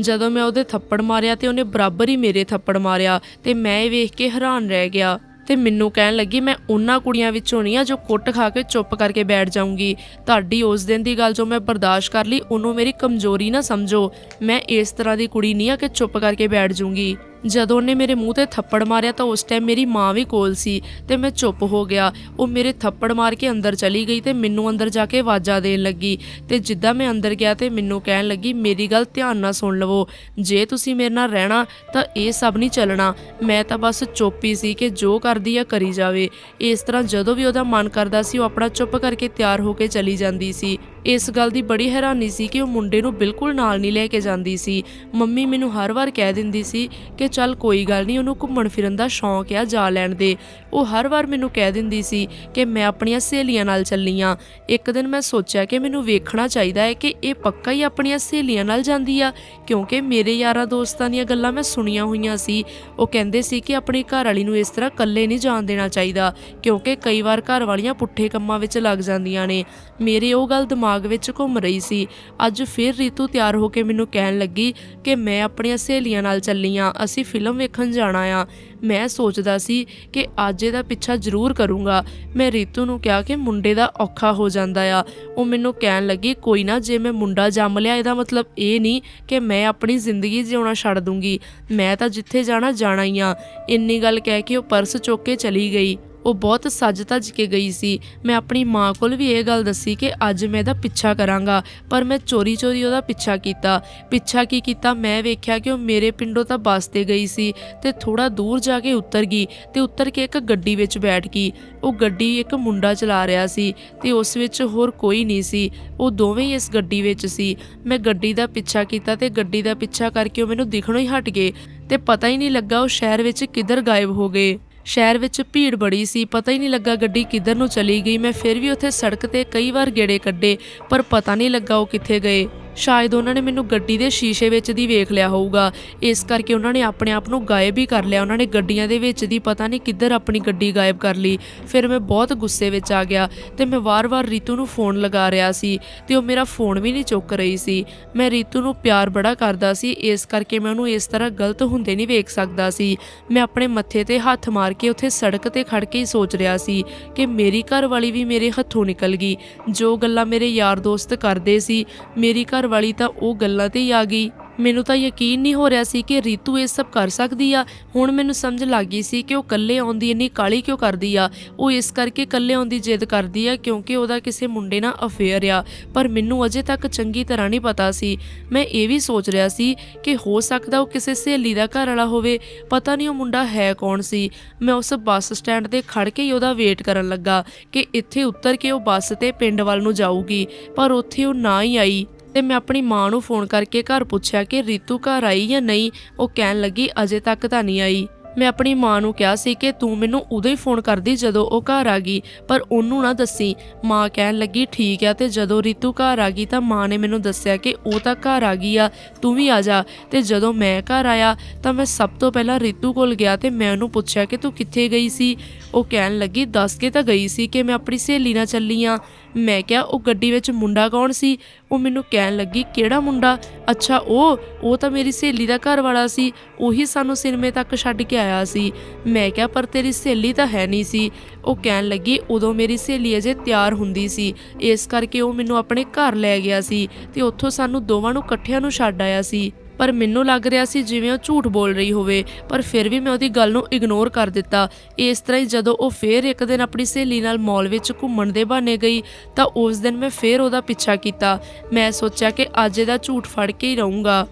ਜਦੋਂ ਮੈਂ ਉਹਦੇ ਥੱਪੜ ਮਾਰਿਆ ਤੇ ਉਹਨੇ ਬਰਾਬਰ ਹੀ ਮੇਰੇ ਥੱਪੜ ਮਾਰਿਆ ਤੇ ਮੈਂ ਇਹ ਵੇਖ ਕੇ ਹੈਰਾਨ ਰਹਿ ਗਿਆ ਤੇ ਮੈਨੂੰ ਕਹਿਣ ਲੱਗੀ, ਮੈਂ ਉਹਨਾਂ ਕੁੜੀਆਂ ਵਿੱਚੋਂ ਨਹੀਂ ਆ ਜੋ ਕੁੱਟ ਖਾ ਕੇ ਚੁੱਪ ਕਰਕੇ ਬੈਠ ਜਾਊਂਗੀ। ਤੁਹਾਡੀ ਉਸ ਦਿਨ ਦੀ ਗੱਲ ਜੋ ਮੈਂ ਬਰਦਾਸ਼ਤ ਕਰ ਲਈ, ਉਹਨੂੰ ਮੇਰੀ ਕਮਜ਼ੋਰੀ ਨਾ ਸਮਝੋ। ਮੈਂ ਇਸ ਤਰ੍ਹਾਂ ਦੀ ਕੁੜੀ ਨਹੀਂ ਆ ਕਿ ਚੁੱਪ ਕਰਕੇ ਬੈਠ ਜਾਊਂਗੀ। ਜਦੋਂ ਉਹਨੇ ਮੇਰੇ ਮੂੰਹ ਤੇ ਥੱਪੜ ਮਾਰਿਆ ਤਾਂ ਉਸ ਟਾਈਮ ਮੇਰੀ ਮਾਂ ਵੀ ਕੋਲ ਸੀ ਤੇ ਮੈਂ ਚੁੱਪ ਹੋ ਗਿਆ। ਉਹ ਮੇਰੇ ਥੱਪੜ ਮਾਰ ਕੇ ਅੰਦਰ ਚਲੀ ਗਈ ਤੇ ਮੈਨੂੰ ਅੰਦਰ ਜਾ ਕੇ ਆਵਾਜ਼ਾਂ ਦੇਣ ਲੱਗੀ ਤੇ ਜਿੱਦਾਂ ਮੈਂ ਅੰਦਰ ਗਿਆ ਤੇ ਮੈਨੂੰ ਕਹਿਣ ਲੱਗੀ, ਮੇਰੀ ਗੱਲ ਧਿਆਨ ਨਾਲ ਸੁਣ ਲਵੋ। ਜੇ ਤੁਸੀਂ ਮੇਰੇ ਨਾਲ ਰਹਿਣਾ ਤਾਂ ਇਹ ਸਭ ਨਹੀਂ ਚੱਲਣਾ। ਮੈਂ ਤਾਂ ਬਸ ਚੁੱਪ ਹੀ ਸੀ ਕਿ ਜੋ ਕਰਦੀ ਆ ਕਰੀ ਜਾਵੇ। ਇਸ ਤਰ੍ਹਾਂ ਜਦੋਂ ਵੀ ਉਹਦਾ ਮਨ ਕਰਦਾ ਸੀ, ਉਹ ਆਪਣਾ ਚੁੱਪ ਕਰਕੇ ਤਿਆਰ ਹੋ ਕੇ ਚਲੀ ਜਾਂਦੀ ਸੀ। ਇਸ ਗੱਲ ਦੀ ਬੜੀ ਹੈਰਾਨੀ ਸੀ ਕਿ ਉਹ ਮੁੰਡੇ ਨੂੰ ਬਿਲਕੁਲ ਨਾਲ ਨਹੀਂ ਲੈ ਕੇ ਜਾਂਦੀ ਸੀ। ਮੰਮੀ ਮੈਨੂੰ ਹਰ ਵਾਰ ਕਹਿ ਦਿੰਦੀ ਸੀ ਕਿ ਚੱਲ ਕੋਈ ਗੱਲ ਨਹੀਂ, ਉਹਨੂੰ ਘੁੰਮਣ ਫਿਰਨ ਦਾ ਸ਼ੌਂਕ ਆ ਜਾ ਲੈਣ ਦੇ। ਉਹ ਹਰ ਵਾਰ ਮੈਨੂੰ ਕਹਿ ਦਿੰਦੀ ਸੀ ਕਿ ਮੈਂ ਆਪਣੀਆਂ ਸਹੇਲੀਆਂ ਨਾਲ ਚੱਲੀ ਆ। ਇੱਕ ਦਿਨ ਮੈਂ ਸੋਚਿਆ ਕਿ ਮੈਨੂੰ ਵੇਖਣਾ ਚਾਹੀਦਾ ਹੈ ਕਿ ਇਹ ਪੱਕਾ ਹੀ ਆਪਣੀਆਂ ਸਹੇਲੀਆਂ ਨਾਲ ਜਾਂਦੀ ਆ, ਕਿਉਂਕਿ ਮੇਰੇ ਯਾਰਾਂ ਦੋਸਤਾਂ ਦੀਆਂ ਗੱਲਾਂ ਮੈਂ ਸੁਣੀਆਂ ਹੋਈਆਂ ਸੀ। ਉਹ ਕਹਿੰਦੇ ਸੀ ਕਿ ਆਪਣੀ ਘਰ ਵਾਲੀ ਨੂੰ ਇਸ ਤਰ੍ਹਾਂ ਇਕੱਲੇ ਨਹੀਂ ਜਾਣ ਦੇਣਾ ਚਾਹੀਦਾ, ਕਿਉਂਕਿ ਕਈ ਵਾਰ ਘਰ ਵਾਲੀਆਂ ਪੁੱਠੇ ਕੰਮਾਂ ਵਿੱਚ ਲੱਗ ਜਾਂਦੀਆਂ ਨੇ। ਮੇਰੇ ਉਹ ਗੱਲ ਦਿਮਾਗ ਦਿਮਾਗ ਵਿੱਚ ਘੁੰਮ ਰਹੀ ਸੀ। ਅੱਜ ਫਿਰ ਰੀਤੂ ਤਿਆਰ ਹੋ ਕੇ ਮੈਨੂੰ ਕਹਿਣ ਲੱਗੀ ਕਿ ਮੈਂ ਆਪਣੀਆਂ ਸਹੇਲੀਆਂ ਨਾਲ ਚੱਲੀ ਆਂ, ਅਸੀਂ ਫਿਲਮ ਵੇਖਣ ਜਾਣਾ ਆ। ਮੈਂ ਸੋਚਦਾ ਸੀ ਕਿ ਅੱਜ ਇਹਦਾ ਪਿੱਛਾ ਜ਼ਰੂਰ ਕਰੂੰਗਾ। ਮੈਂ ਰੀਤੂ ਨੂੰ ਕਿਹਾ ਕਿ ਮੁੰਡੇ ਦਾ ਔਖਾ ਹੋ ਜਾਂਦਾ ਆ। ਉਹ ਮੈਨੂੰ ਕਹਿਣ ਲੱਗੀ, ਕੋਈ ਨਾ, ਜੇ ਮੈਂ ਮੁੰਡਾ ਜੰਮ ਲਿਆ, ਇਹਦਾ ਮਤਲਬ ਇਹ ਨਹੀਂ ਕਿ ਮੈਂ ਆਪਣੀ ਜ਼ਿੰਦਗੀ ਜਿਉਣਾ ਛੱਡ ਦੂੰਗੀ। ਮੈਂ ਤਾਂ ਜਿੱਥੇ ਜਾਣਾ ਜਾਣਾ ਹੀ ਆ। ਇੰਨੀ ਗੱਲ ਕਹਿ ਕੇ ਉਹ ਪਰਸ ਚੁੱਕ ਕੇ ਚਲੀ ਗਈ। ਉਹ ਬਹੁਤ ਸੱਜ-ਧੱਜ ਕੇ ਗਈ ਸੀ। ਮੈਂ ਆਪਣੀ ਮਾਂ ਕੋਲ ਵੀ ਇਹ ਗੱਲ ਦੱਸੀ ਕਿ ਅੱਜ ਮੈਂ ਇਹਦਾ ਪਿੱਛਾ ਕਰਾਂਗਾ, ਪਰ ਮੈਂ ਚੋਰੀ-ਚੋਰੀ ਉਹਦਾ ਪਿੱਛਾ ਕੀਤਾ। ਪਿੱਛਾ ਕੀ ਕੀਤਾ? ਮੈਂ ਵੇਖਿਆ ਕਿ ਉਹ ਮੇਰੇ ਪਿੰਡੋਂ ਤਾਂ ਬੱਸ ਤੇ ਗਈ ਸੀ ਤੇ ਥੋੜਾ ਦੂਰ ਜਾ ਕੇ ਉਤਰ ਗਈ ਤੇ ਉਤਰ ਕੇ ਇੱਕ ਗੱਡੀ ਵਿੱਚ ਬੈਠ ਗਈ। ਉਹ ਗੱਡੀ ਇੱਕ ਮੁੰਡਾ ਚਲਾ ਰਿਹਾ ਸੀ ਤੇ ਉਸ ਵਿੱਚ ਹੋਰ ਕੋਈ ਨਹੀਂ ਸੀ। ਉਹ ਦੋਵੇਂ ਹੀ ਇਸ ਗੱਡੀ ਵਿੱਚ ਸੀ। ਮੈਂ ਗੱਡੀ ਦਾ ਪਿੱਛਾ ਕੀਤਾ ਤੇ ਗੱਡੀ ਦਾ ਪਿੱਛਾ ਕਰਕੇ ਉਹ ਮੈਨੂੰ ਦਿਖਣੋਂ ਹੀ ਹਟ ਗਏ ਤੇ ਪਤਾ ਹੀ ਨਹੀਂ ਲੱਗਾ ਉਹ ਸ਼ਹਿਰ ਵਿੱਚ ਕਿੱਧਰ ਗਾਇਬ ਹੋ ਗਏ। ਸ਼ਹਿਰ ਵਿੱਚ ਭੀੜ ਬੜੀ ਸੀ, ਪਤਾ ਹੀ ਨਹੀਂ ਲੱਗਾ ਗੱਡੀ ਕਿੱਧਰ ਨੂੰ ਚਲੀ ਗਈ। ਮੈਂ ਫਿਰ ਵੀ ਉੱਥੇ ਸੜਕ ਤੇ ਕਈ ਵਾਰ ਗੇੜੇ ਕੱਢੇ, ਪਰ ਪਤਾ ਨਹੀਂ ਲੱਗਾ ਉਹ ਕਿੱਥੇ ਗਏ। ਸ਼ਾਇਦ ਉਹਨਾਂ ਨੇ ਮੈਨੂੰ ਗੱਡੀ ਦੇ ਸ਼ੀਸ਼ੇ ਵਿੱਚ ਦੀ ਵੇਖ ਲਿਆ ਹੋਊਗਾ। ਇਸ ਕਰਕੇ ਉਹਨਾਂ ਨੇ ਆਪਣੇ ਆਪ ਨੂੰ ਗਾਇਬ ਹੀ ਕਰ ਲਿਆ। ਉਹਨਾਂ ਨੇ ਗੱਡੀਆਂ ਦੇ ਵਿੱਚ ਦੀ ਪਤਾ ਨਹੀਂ ਕਿੱਧਰ ਆਪਣੀ ਗੱਡੀ ਗਾਇਬ ਕਰ ਲਈ। ਫਿਰ ਮੈਂ ਬਹੁਤ ਗੁੱਸੇ ਵਿੱਚ ਆ ਗਿਆ ਤੇ ਮੈਂ ਵਾਰ-ਵਾਰ ਰੀਤੂ ਨੂੰ ਫੋਨ ਲਗਾ ਰਿਹਾ ਸੀ ਤੇ ਉਹ ਮੇਰਾ ਫੋਨ ਵੀ ਨਹੀਂ ਚੁੱਕ ਰਹੀ ਸੀ। ਮੈਂ ਰੀਤੂ ਨੂੰ ਪਿਆਰ ਬੜਾ ਕਰਦਾ ਸੀ। ਇਸ ਕਰਕੇ ਮੈਂ ਉਹਨੂੰ ਇਸ ਤਰ੍ਹਾਂ ਗਲਤ ਹੁੰਦੇ ਨਹੀਂ ਵੇਖ ਸਕਦਾ ਸੀ। ਮੈਂ ਆਪਣੇ ਮੱਥੇ ਤੇ ਹੱਥ ਮਾਰ ਕੇ ਉੱਥੇ ਸੜਕ ਤੇ ਖੜ ਕੇ ਹੀ ਸੋਚ ਰਿਹਾ ਸੀ ਕਿ ਮੇਰੀ ਘਰ ਵਾਲੀ ਵੀ ਮੇਰੇ ਹੱਥੋਂ ਨਿਕਲ ਗਈ। ਜੋ ਗੱਲਾਂ ਮੇਰੇ ਯਾਰ ਦੋਸਤ ਕਰਦੇ ਸੀ, ਮੇਰੀ ਘਰ ਵਾਲੀ ਤਾਂ ਉਹ ਗੱਲਾਂ ਤੇ ਹੀ ਆ ਗਈ। ਮੈਨੂੰ ਤਾਂ ਯਕੀਨ ਨਹੀਂ ਹੋ ਰਿਹਾ ਸੀ ਕਿ ਰੀਤੂ ਇਹ ਸਭ ਕਰ ਸਕਦੀ ਆ। ਹੁਣ ਮੈਨੂੰ ਸਮਝ ਲੱਗ ਗਈ ਸੀ ਕਿ ਉਹ ਇਕੱਲੇ ਆਉਂਦੀ ਇੰਨੀ ਕਾਲੀ ਕਿਉਂ ਕਰਦੀ ਆ। ਉਹ ਇਸ ਕਰਕੇ ਇਕੱਲੇ ਆਉਂਦੀ ਜਿੱਦ ਕਰਦੀ ਆ ਕਿਉਂਕਿ ਉਹਦਾ ਕਿਸੇ ਮੁੰਡੇ ਨਾਲ ਅਫੇਅਰ ਆ। ਪਰ ਮੈਨੂੰ ਅਜੇ ਤੱਕ ਚੰਗੀ ਤਰ੍ਹਾਂ ਨਹੀਂ ਪਤਾ ਸੀ। ਮੈਂ ਇਹ ਵੀ ਸੋਚ ਰਿਹਾ ਸੀ ਕਿ ਹੋ ਸਕਦਾ ਉਹ ਕਿਸੇ ਸਹੇਲੀ ਦਾ ਘਰ ਵਾਲਾ ਹੋਵੇ। ਪਤਾ ਨਹੀਂ ਉਹ ਮੁੰਡਾ ਹੈ ਕੌਣ ਸੀ। ਮੈਂ ਉਸ ਬੱਸ ਸਟੈਂਡ ਤੇ ਖੜ ਕੇ ਹੀ ਉਹਦਾ ਵੇਟ ਕਰਨ ਲੱਗਾ ਕਿ ਇੱਥੇ ਉਤਰ ਕੇ ਉਹ ਬੱਸ ਤੇ ਪਿੰਡ ਵੱਲ ਨੂੰ ਜਾਊਗੀ। ਪਰ ਉੱਥੇ ਉਹ ਨਾ ਹੀ ਆਈ। ਤੇ ਮੈਂ ਆਪਣੀ ਮਾਂ ਨੂੰ ਫੋਨ ਕਰਕੇ ਘਰ ਪੁੱਛਿਆ ਕਿ, ਰੀਤੂ ਘਰ ਆਈ ਜਾਂ ਨਹੀਂ? ਉਹ ਕਹਿਣ ਲੱਗੀ, ਅਜੇ ਤੱਕ ਤਾਂ ਨਹੀਂ ਆਈ। ਮੈਂ ਆਪਣੀ ਮਾਂ ਨੂੰ ਕਿਹਾ ਸੀ ਕਿ, ਤੂੰ ਮੈਨੂੰ ਉਦੋਂ ਹੀ ਫੋਨ ਕਰਦੀ ਜਦੋਂ ਉਹ ਘਰ ਆ ਗਈ, ਪਰ ਉਹਨੂੰ ਨਾ ਦੱਸੀ। ਮਾਂ ਕਹਿਣ ਲੱਗੀ, ਠੀਕ ਆ। ਤੇ ਜਦੋਂ ਰੀਤੂ ਘਰ ਆ ਗਈ ਤਾਂ ਮਾਂ ਨੇ ਮੈਨੂੰ ਦੱਸਿਆ ਕਿ, ਉਹ ਤਾਂ ਘਰ ਆ ਗਈ ਆ, ਤੂੰ ਵੀ ਆ ਜਾ। ਤੇ ਜਦੋਂ ਮੈਂ ਘਰ ਆਇਆ ਤਾਂ ਮੈਂ ਸਭ ਤੋਂ ਪਹਿਲਾਂ ਰੀਤੂ ਕੋਲ ਗਿਆ ਤੇ ਮੈਂ ਉਹਨੂੰ ਪੁੱਛਿਆ ਕਿ, ਤੂੰ ਕਿੱਥੇ ਗਈ ਸੀ? ਉਹ ਕਹਿਣ ਲੱਗੀ, ਦੱਸ ਕੇ ਤਾਂ ਗਈ ਸੀ ਕਿ ਮੈਂ ਆਪਣੀ ਸਹੇਲੀ ਨਾਲ ਚੱਲੀ ਆ। ਮੈਂ ਕਿਹਾ, ਉਹ ਗੱਡੀ ਵਿੱਚ ਮੁੰਡਾ ਕੌਣ ਸੀ? ਉਹ ਮੈਨੂੰ ਕਹਿਣ ਲੱਗੀ, ਕਿਹੜਾ ਮੁੰਡਾ? ਅੱਛਾ, ਉਹ ਉਹ ਤਾਂ ਮੇਰੀ ਸਹੇਲੀ ਦਾ ਘਰ ਵਾਲਾ ਸੀ, ਉਹੀ ਸਾਨੂੰ ਸਿਨੇਮੇ ਤੱਕ ਛੱਡ ਕੇ ਆਇਆ ਸੀ। ਮੈਂ ਕਿਹਾ, ਪਰ ਤੇਰੀ ਸਹੇਲੀ ਤਾਂ ਹੈ ਨਹੀਂ ਸੀ। ਉਹ ਕਹਿਣ ਲੱਗੀ, ਉਦੋਂ ਮੇਰੀ ਸਹੇਲੀ ਅਜੇ ਤਿਆਰ ਹੁੰਦੀ ਸੀ, ਇਸ ਕਰਕੇ ਉਹ ਮੈਨੂੰ ਆਪਣੇ ਘਰ ਲੈ ਗਿਆ ਸੀ ਤੇ ਉੱਥੋਂ ਸਾਨੂੰ ਦੋਵਾਂ ਨੂੰ ਇਕੱਠਿਆਂ ਨੂੰ ਛੱਡ ਆਇਆ ਸੀ। ਪਰ ਮੈਨੂੰ ਲੱਗ ਰਿਹਾ ਸੀ ਜਿਵੇਂ ਉਹ ਝੂਠ ਬੋਲ ਰਹੀ ਹੋਵੇ, ਪਰ ਫਿਰ ਵੀ ਮੈਂ ਉਹਦੀ ਗੱਲ ਨੂੰ ਇਗਨੋਰ ਕਰ ਦਿੱਤਾ। ਇਸ ਤਰ੍ਹਾਂ ਹੀ ਜਦੋਂ ਉਹ ਫੇਰ ਇੱਕ ਦਿਨ ਆਪਣੀ ਸਹੇਲੀ ਨਾਲ ਮਾਲ ਵਿੱਚ ਘੁੰਮਣ ਦੇ ਬਹਾਨੇ ਗਈ, ਤਾਂ ਉਸ ਦਿਨ ਮੈਂ ਫੇਰ ਉਹਦਾ ਪਿੱਛਾ ਕੀਤਾ। ਮੈਂ ਸੋਚਿਆ ਕਿ ਅੱਜ ਇਹਦਾ ਝੂਠ ਫੜ ਕੇ ਹੀ ਰਹੂੰਗਾ।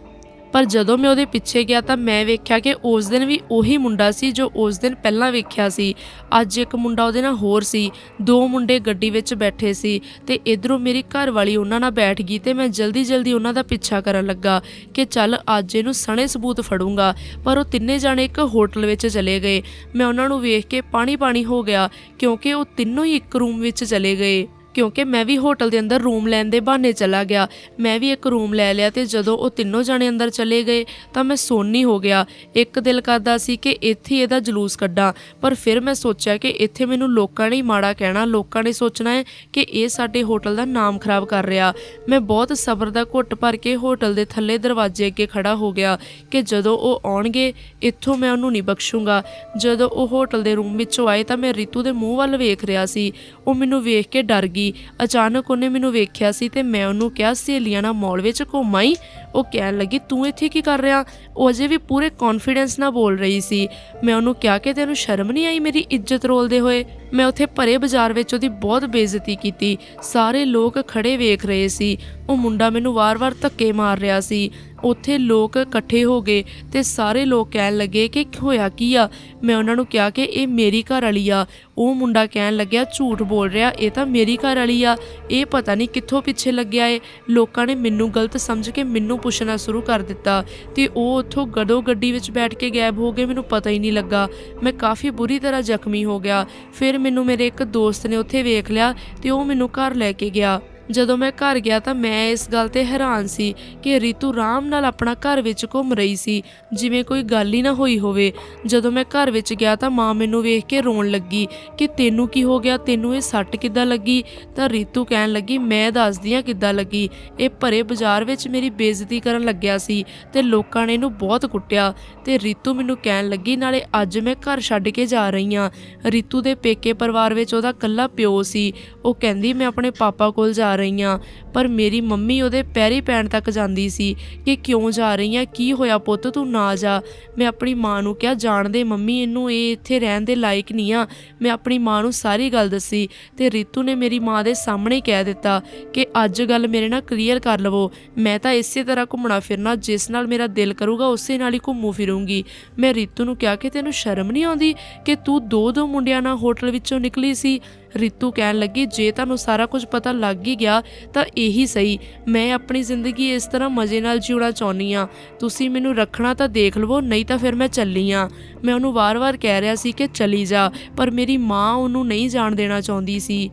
ਪਰ ਜਦੋਂ ਮੈਂ ਉਹਦੇ ਪਿੱਛੇ ਗਿਆ ਤਾਂ ਮੈਂ ਵੇਖਿਆ ਕਿ ਉਸ ਦਿਨ ਵੀ ਉਹੀ ਮੁੰਡਾ ਸੀ ਜੋ ਉਸ ਦਿਨ ਪਹਿਲਾਂ ਵੇਖਿਆ ਸੀ। ਅੱਜ ਇੱਕ ਮੁੰਡਾ ਉਹਦੇ ਨਾਲ ਹੋਰ ਸੀ। ਦੋ ਮੁੰਡੇ ਗੱਡੀ ਵਿੱਚ ਬੈਠੇ ਸੀ ਤੇ ਇਧਰੋਂ ਮੇਰੀ ਘਰ ਵਾਲੀ ਉਹਨਾਂ ਨਾਲ ਬੈਠ ਗਈ ਤੇ ਮੈਂ ਜਲਦੀ ਜਲਦੀ ਉਹਨਾਂ ਦਾ ਪਿੱਛਾ ਕਰਨ ਲੱਗਾ ਕਿ ਚੱਲ ਅੱਜ ਇਹਨੂੰ ਸਣੇ ਸਬੂਤ ਫੜੂੰਗਾ। ਪਰ ਉਹ ਤਿੰਨੇ ਜਾਣੇ ਇੱਕ ਹੋਟਲ ਵਿੱਚ ਚਲੇ ਗਏ। ਮੈਂ ਉਹਨਾਂ ਨੂੰ ਵੇਖ ਕੇ ਪਾਣੀ ਪਾਣੀ ਹੋ ਗਿਆ ਕਿਉਂਕਿ ਉਹ ਤਿੰਨੋਂ ਹੀ ਇੱਕ ਰੂਮ ਵਿੱਚ ਚਲੇ ਗਏ। ਕਿਉਂਕਿ ਮੈਂ ਵੀ ਹੋਟਲ ਦੇ ਅੰਦਰ ਰੂਮ ਲੈਣ ਦੇ ਬਹਾਨੇ ਚਲਾ ਗਿਆ। ਮੈਂ ਵੀ ਇੱਕ ਰੂਮ ਲੈ ਲਿਆ ਤੇ ਜਦੋਂ ਉਹ ਤਿੰਨੋਂ ਜਾਣੇ ਅੰਦਰ ਚਲੇ ਗਏ ਤਾਂ ਮੈਂ ਸੋਨੀ ਹੋ ਗਿਆ। ਇੱਕ ਦਿਲ ਕਰਦਾ ਸੀ ਕਿ ਇੱਥੇ ਇਹਦਾ ਜਲੂਸ ਕੱਢਾਂ, ਪਰ ਫਿਰ ਮੈਂ ਸੋਚਿਆ ਕਿ ਇੱਥੇ ਮੈਨੂੰ ਲੋਕਾਂ ਨੇ ਹੀ ਮਾੜਾ ਕਹਿਣਾ, ਲੋਕਾਂ ਨੇ ਸੋਚਣਾ ਹੈ ਕਿ ਇਹ ਸਾਡੇ ਹੋਟਲ ਦਾ ਨਾਮ ਖਰਾਬ ਕਰ ਰਿਹਾ। ਮੈਂ ਬਹੁਤ ਸਬਰ ਦਾ ਘੁੱਟ ਭਰ ਕੇ ਹੋਟਲ ਦੇ ਥੱਲੇ ਦਰਵਾਜ਼ੇ ਅੱਗੇ ਖੜਾ ਹੋ ਗਿਆ ਕਿ ਜਦੋਂ ਉਹ ਆਉਣਗੇ, ਇੱਥੋਂ ਮੈਂ ਉਹਨੂੰ ਨਹੀਂ ਬਖਸ਼ੂੰਗਾ। ਜਦੋਂ ਉਹ ਹੋਟਲ ਦੇ ਰੂਮ ਵਿੱਚੋਂ ਆਏ ਤਾਂ ਮੈਂ ਰਿਤੂ ਦੇ ਮੂੰਹ ਵੱਲ ਵੇਖ ਰਿਹਾ ਸੀ। ਉਹ ਮੈਨੂੰ ਵੇਖ ਕੇ ਡਰ ਗਈ। ਅਚਾਨਕ ਉਹਨੇ ਮੈਨੂੰ ਵੇਖਿਆ ਸੀ ਤੇ ਮੈਂ ਉਹਨੂੰ ਕਿਹਾ ਸਹੇਲੀਆਂ ਨਾਲ ਮਾਲ ਵਿੱਚ ਘੁੰਮਾਈ ਉਹ ਕਹਿਣ ਲੱਗੀ, ਤੂੰ ਇੱਥੇ ਕੀ ਕਰ ਰਿਹਾ? ਉਹ ਅਜੇ ਵੀ ਪੂਰੇ ਕੌਨਫੀਡੈਂਸ ਨਾਲ ਬੋਲ ਰਹੀ ਸੀ। ਮੈਂ ਉਹਨੂੰ ਕਿਹਾ ਕਿ ਤੈਨੂੰ ਸ਼ਰਮ ਨਹੀਂ ਆਈ ਮੇਰੀ ਇੱਜ਼ਤ ਰੋਲਦੇ ਹੋਏ? ਮੈਂ ਉੱਥੇ ਭਰੇ ਬਾਜ਼ਾਰ ਵਿੱਚ ਉਹਦੀ ਬਹੁਤ ਬੇਇੱਜ਼ਤੀ ਕੀਤੀ। ਸਾਰੇ ਲੋਕ ਖੜੇ ਵੇਖ ਰਹੇ ਸੀ। ਉਹ ਮੁੰਡਾ ਮੈਨੂੰ ਵਾਰ-ਵਾਰ ਧੱਕੇ ਮਾਰ ਰਿਹਾ ਸੀ। ਉੱਥੇ ਲੋਕ ਇਕੱਠੇ ਹੋ ਗਏ ਤੇ ਸਾਰੇ ਲੋਕ ਕਹਿਣ ਲੱਗੇ ਕਿ ਹੋਇਆ, ਕੀ ਆ? ਮੈਂ ਉਹਨਾਂ ਨੂੰ ਕਿਹਾ ਕਿ ਇਹ ਮੇਰੀ ਘਰ ਵਾਲੀ ਆ। ਉਹ ਮੁੰਡਾ ਕਹਿਣ ਲੱਗਿਆ, ਝੂਠ ਬੋਲ ਰਿਹਾ, ਇਹ ਤਾਂ ਮੇਰੀ ਘਰ ਵਾਲੀ ਆ। ਇਹ ਪਤਾ ਨਹੀਂ ਕਿੱਥੋਂ ਪਿੱਛੇ ਲੱਗਿਆ ਏ। ਲੋਕਾਂ ਨੇ ਮੈਨੂੰ ਗਲਤ ਸਮਝ ਕੇ ਮੈਨੂੰ ਪੁੱਛਣਾ ਸ਼ੁਰੂ ਕਰ ਦਿੱਤਾ ਤੇ ਉਹ ਉੱਥੋਂ ਗੜੋ ਗੱਡੀ ਵਿੱਚ ਬੈਠ ਕੇ ਗਾਇਬ ਹੋ ਗਏ। ਮੈਨੂੰ ਪਤਾ ਹੀ ਨਹੀਂ ਲੱਗਾ। ਮੈਂ ਕਾਫੀ ਬੁਰੀ ਤਰ੍ਹਾਂ ਜ਼ਖਮੀ ਹੋ ਗਿਆ। ਫਿਰ ਮੈਨੂੰ ਮੇਰੇ ਇੱਕ ਦੋਸਤ ਨੇ ਉੱਥੇ ਵੇਖ ਲਿਆ ਤੇ ਉਹ ਮੈਨੂੰ ਘਰ ਲੈ ਕੇ ਗਿਆ। ਜਦੋਂ ਮੈਂ ਘਰ ਗਿਆ ਤਾਂ ਮੈਂ ਇਸ ਗੱਲ ਤੇ ਹੈਰਾਨ ਸੀ ਕਿ ਰੀਤੂ ਆਰਾਮ ਨਾਲ ਆਪਣਾ ਘਰ ਵਿੱਚ ਘੁੰਮ ਰਹੀ ਸੀ, ਜਿਵੇਂ ਕੋਈ ਗੱਲ ਹੀ ਨਾ ਹੋਈ ਹੋਵੇ। ਜਦੋਂ ਮੈਂ ਘਰ ਵਿੱਚ ਗਿਆ ਤਾਂ ਮਾਂ ਮੈਨੂੰ ਵੇਖ ਕੇ ਰੋਣ ਲੱਗੀ ਕਿ ਤੈਨੂੰ ਕੀ ਹੋ ਗਿਆ, ਤੈਨੂੰ ਇਹ ਸੱਟ ਕਿੱਦਾਂ ਲੱਗੀ? ਤਾਂ ਰੀਤੂ ਕਹਿਣ ਲੱਗੀ, ਮੈਂ ਦੱਸਦੀ ਆ ਕਿੱਦਾਂ ਲੱਗੀ। ਇਹ ਭਰੇ ਬਾਜ਼ਾਰ ਵਿੱਚ ਮੇਰੀ ਬੇਇੱਜ਼ਤੀ ਕਰਨ ਲੱਗਿਆ ਸੀ ਤੇ ਲੋਕਾਂ ਨੇ ਇਹਨੂੰ ਬਹੁਤ ਕੁੱਟਿਆ ਤੇ ਰੀਤੂ ਮੈਨੂੰ ਕਹਿਣ ਲੱਗੀ, ਨਾਲੇ ਅੱਜ ਮੈਂ ਘਰ ਛੱਡ ਕੇ ਜਾ ਰਹੀ ਆ ਰੀਤੂ ਦੇ ਪੇਕੇ ਪਰਿਵਾਰ ਵਿੱਚ ਉਹਦਾ ਕੱਲਾ ਪਿਓ ਸੀ। ਉਹ ਕਹਿੰਦੀ, ਮੈਂ ਆਪਣੇ ਪਾਪਾ ਕੋਲ ਜਾ ਜਾ ਰਹੀ ਹਾਂ ਪਰ ਮੇਰੀ ਮੰਮੀ ਉਹਦੇ ਪੈਰੀ ਪੈਣ ਤੱਕ ਜਾਂਦੀ ਸੀ ਕਿ ਕਿਉਂ ਜਾ ਰਹੀ ਆ, ਕੀ ਹੋਇਆ ਪੁੱਤ, ਤੂੰ ਨਾ ਜਾ। ਮੈਂ ਆਪਣੀ ਮਾਂ ਨੂੰ ਕਿਹਾ ਜਾਣਦੇ ਮੰਮੀ, ਇਹਨੂੰ ਇਹ ਇੱਥੇ ਰਹਿਣ ਦੇ ਲਾਇਕ ਨਹੀਂ ਆ। ਮੈਂ ਆਪਣੀ ਮਾਂ ਨੂੰ ਸਾਰੀ ਗੱਲ ਦੱਸੀ ਤੇ ਰੀਤੂ ਨੇ ਮੇਰੀ ਮਾਂ ਦੇ ਸਾਹਮਣੇ ਕਹਿ ਦਿੱਤਾ ਕਿ ਅੱਜ ਗੱਲ ਮੇਰੇ ਨਾਲ ਕਲੀਅਰ ਕਰ ਲਵੋ। ਮੈਂ ਤਾਂ ਇਸੇ ਤਰ੍ਹਾਂ ਘੁੰਮਣਾ ਫਿਰਨਾ, ਜਿਸ ਨਾਲ ਮੇਰਾ ਦਿਲ ਕਰੂਗਾ, ਉਸੇ ਨਾਲ ਹੀ ਘੁੰਮੂ ਫਿਰੂੰਗੀ। ਮੈਂ ਰੀਤੂ ਨੂੰ ਕਿਹਾ ਕਿ ਤੈਨੂੰ ਸ਼ਰਮ ਨਹੀਂ ਆਉਂਦੀ ਕਿ ਤੂੰ ਦੋ ਦੋ ਮੁੰਡਿਆਂ ਨਾਲ ਹੋਟਲ ਵਿੱਚੋਂ ਨਿਕਲੀ ਸੀ? ਰਿਤੂ ਕਹਿਣ ਲੱਗੀ, ਜੇ ਤੁਹਾਨੂੰ ਸਾਰਾ ਕੁਝ ਪਤਾ ਲੱਗ ਹੀ ਗਿਆ, ਤਾਂ ਇਹੀ ਸਹੀ। ਮੈਂ ਆਪਣੀ ਜ਼ਿੰਦਗੀ ਇਸ ਤਰ੍ਹਾਂ ਮਜ਼ੇ ਨਾਲ ਜਿਉਣਾ ਚਾਹੁੰਦੀ ਆ ਤੁਸੀਂ ਮੈਨੂੰ ਰੱਖਣਾ ਤਾਂ ਦੇਖ ਲਵੋ, ਨਹੀਂ ਤਾਂ ਫਿਰ ਮੈਂ ਚੱਲੀ ਆ ਮੈਂ ਉਹਨੂੰ ਵਾਰ-ਵਾਰ ਕਹਿ ਰਿਹਾ ਸੀ ਕਿ ਚਲੀ ਜਾ। ਪਰ ਮੇਰੀ ਮਾਂ ਉਹਨੂੰ ਨਹੀਂ ਜਾਣ ਦੇਣਾ ਚਾਹੁੰਦੀ ਸੀ।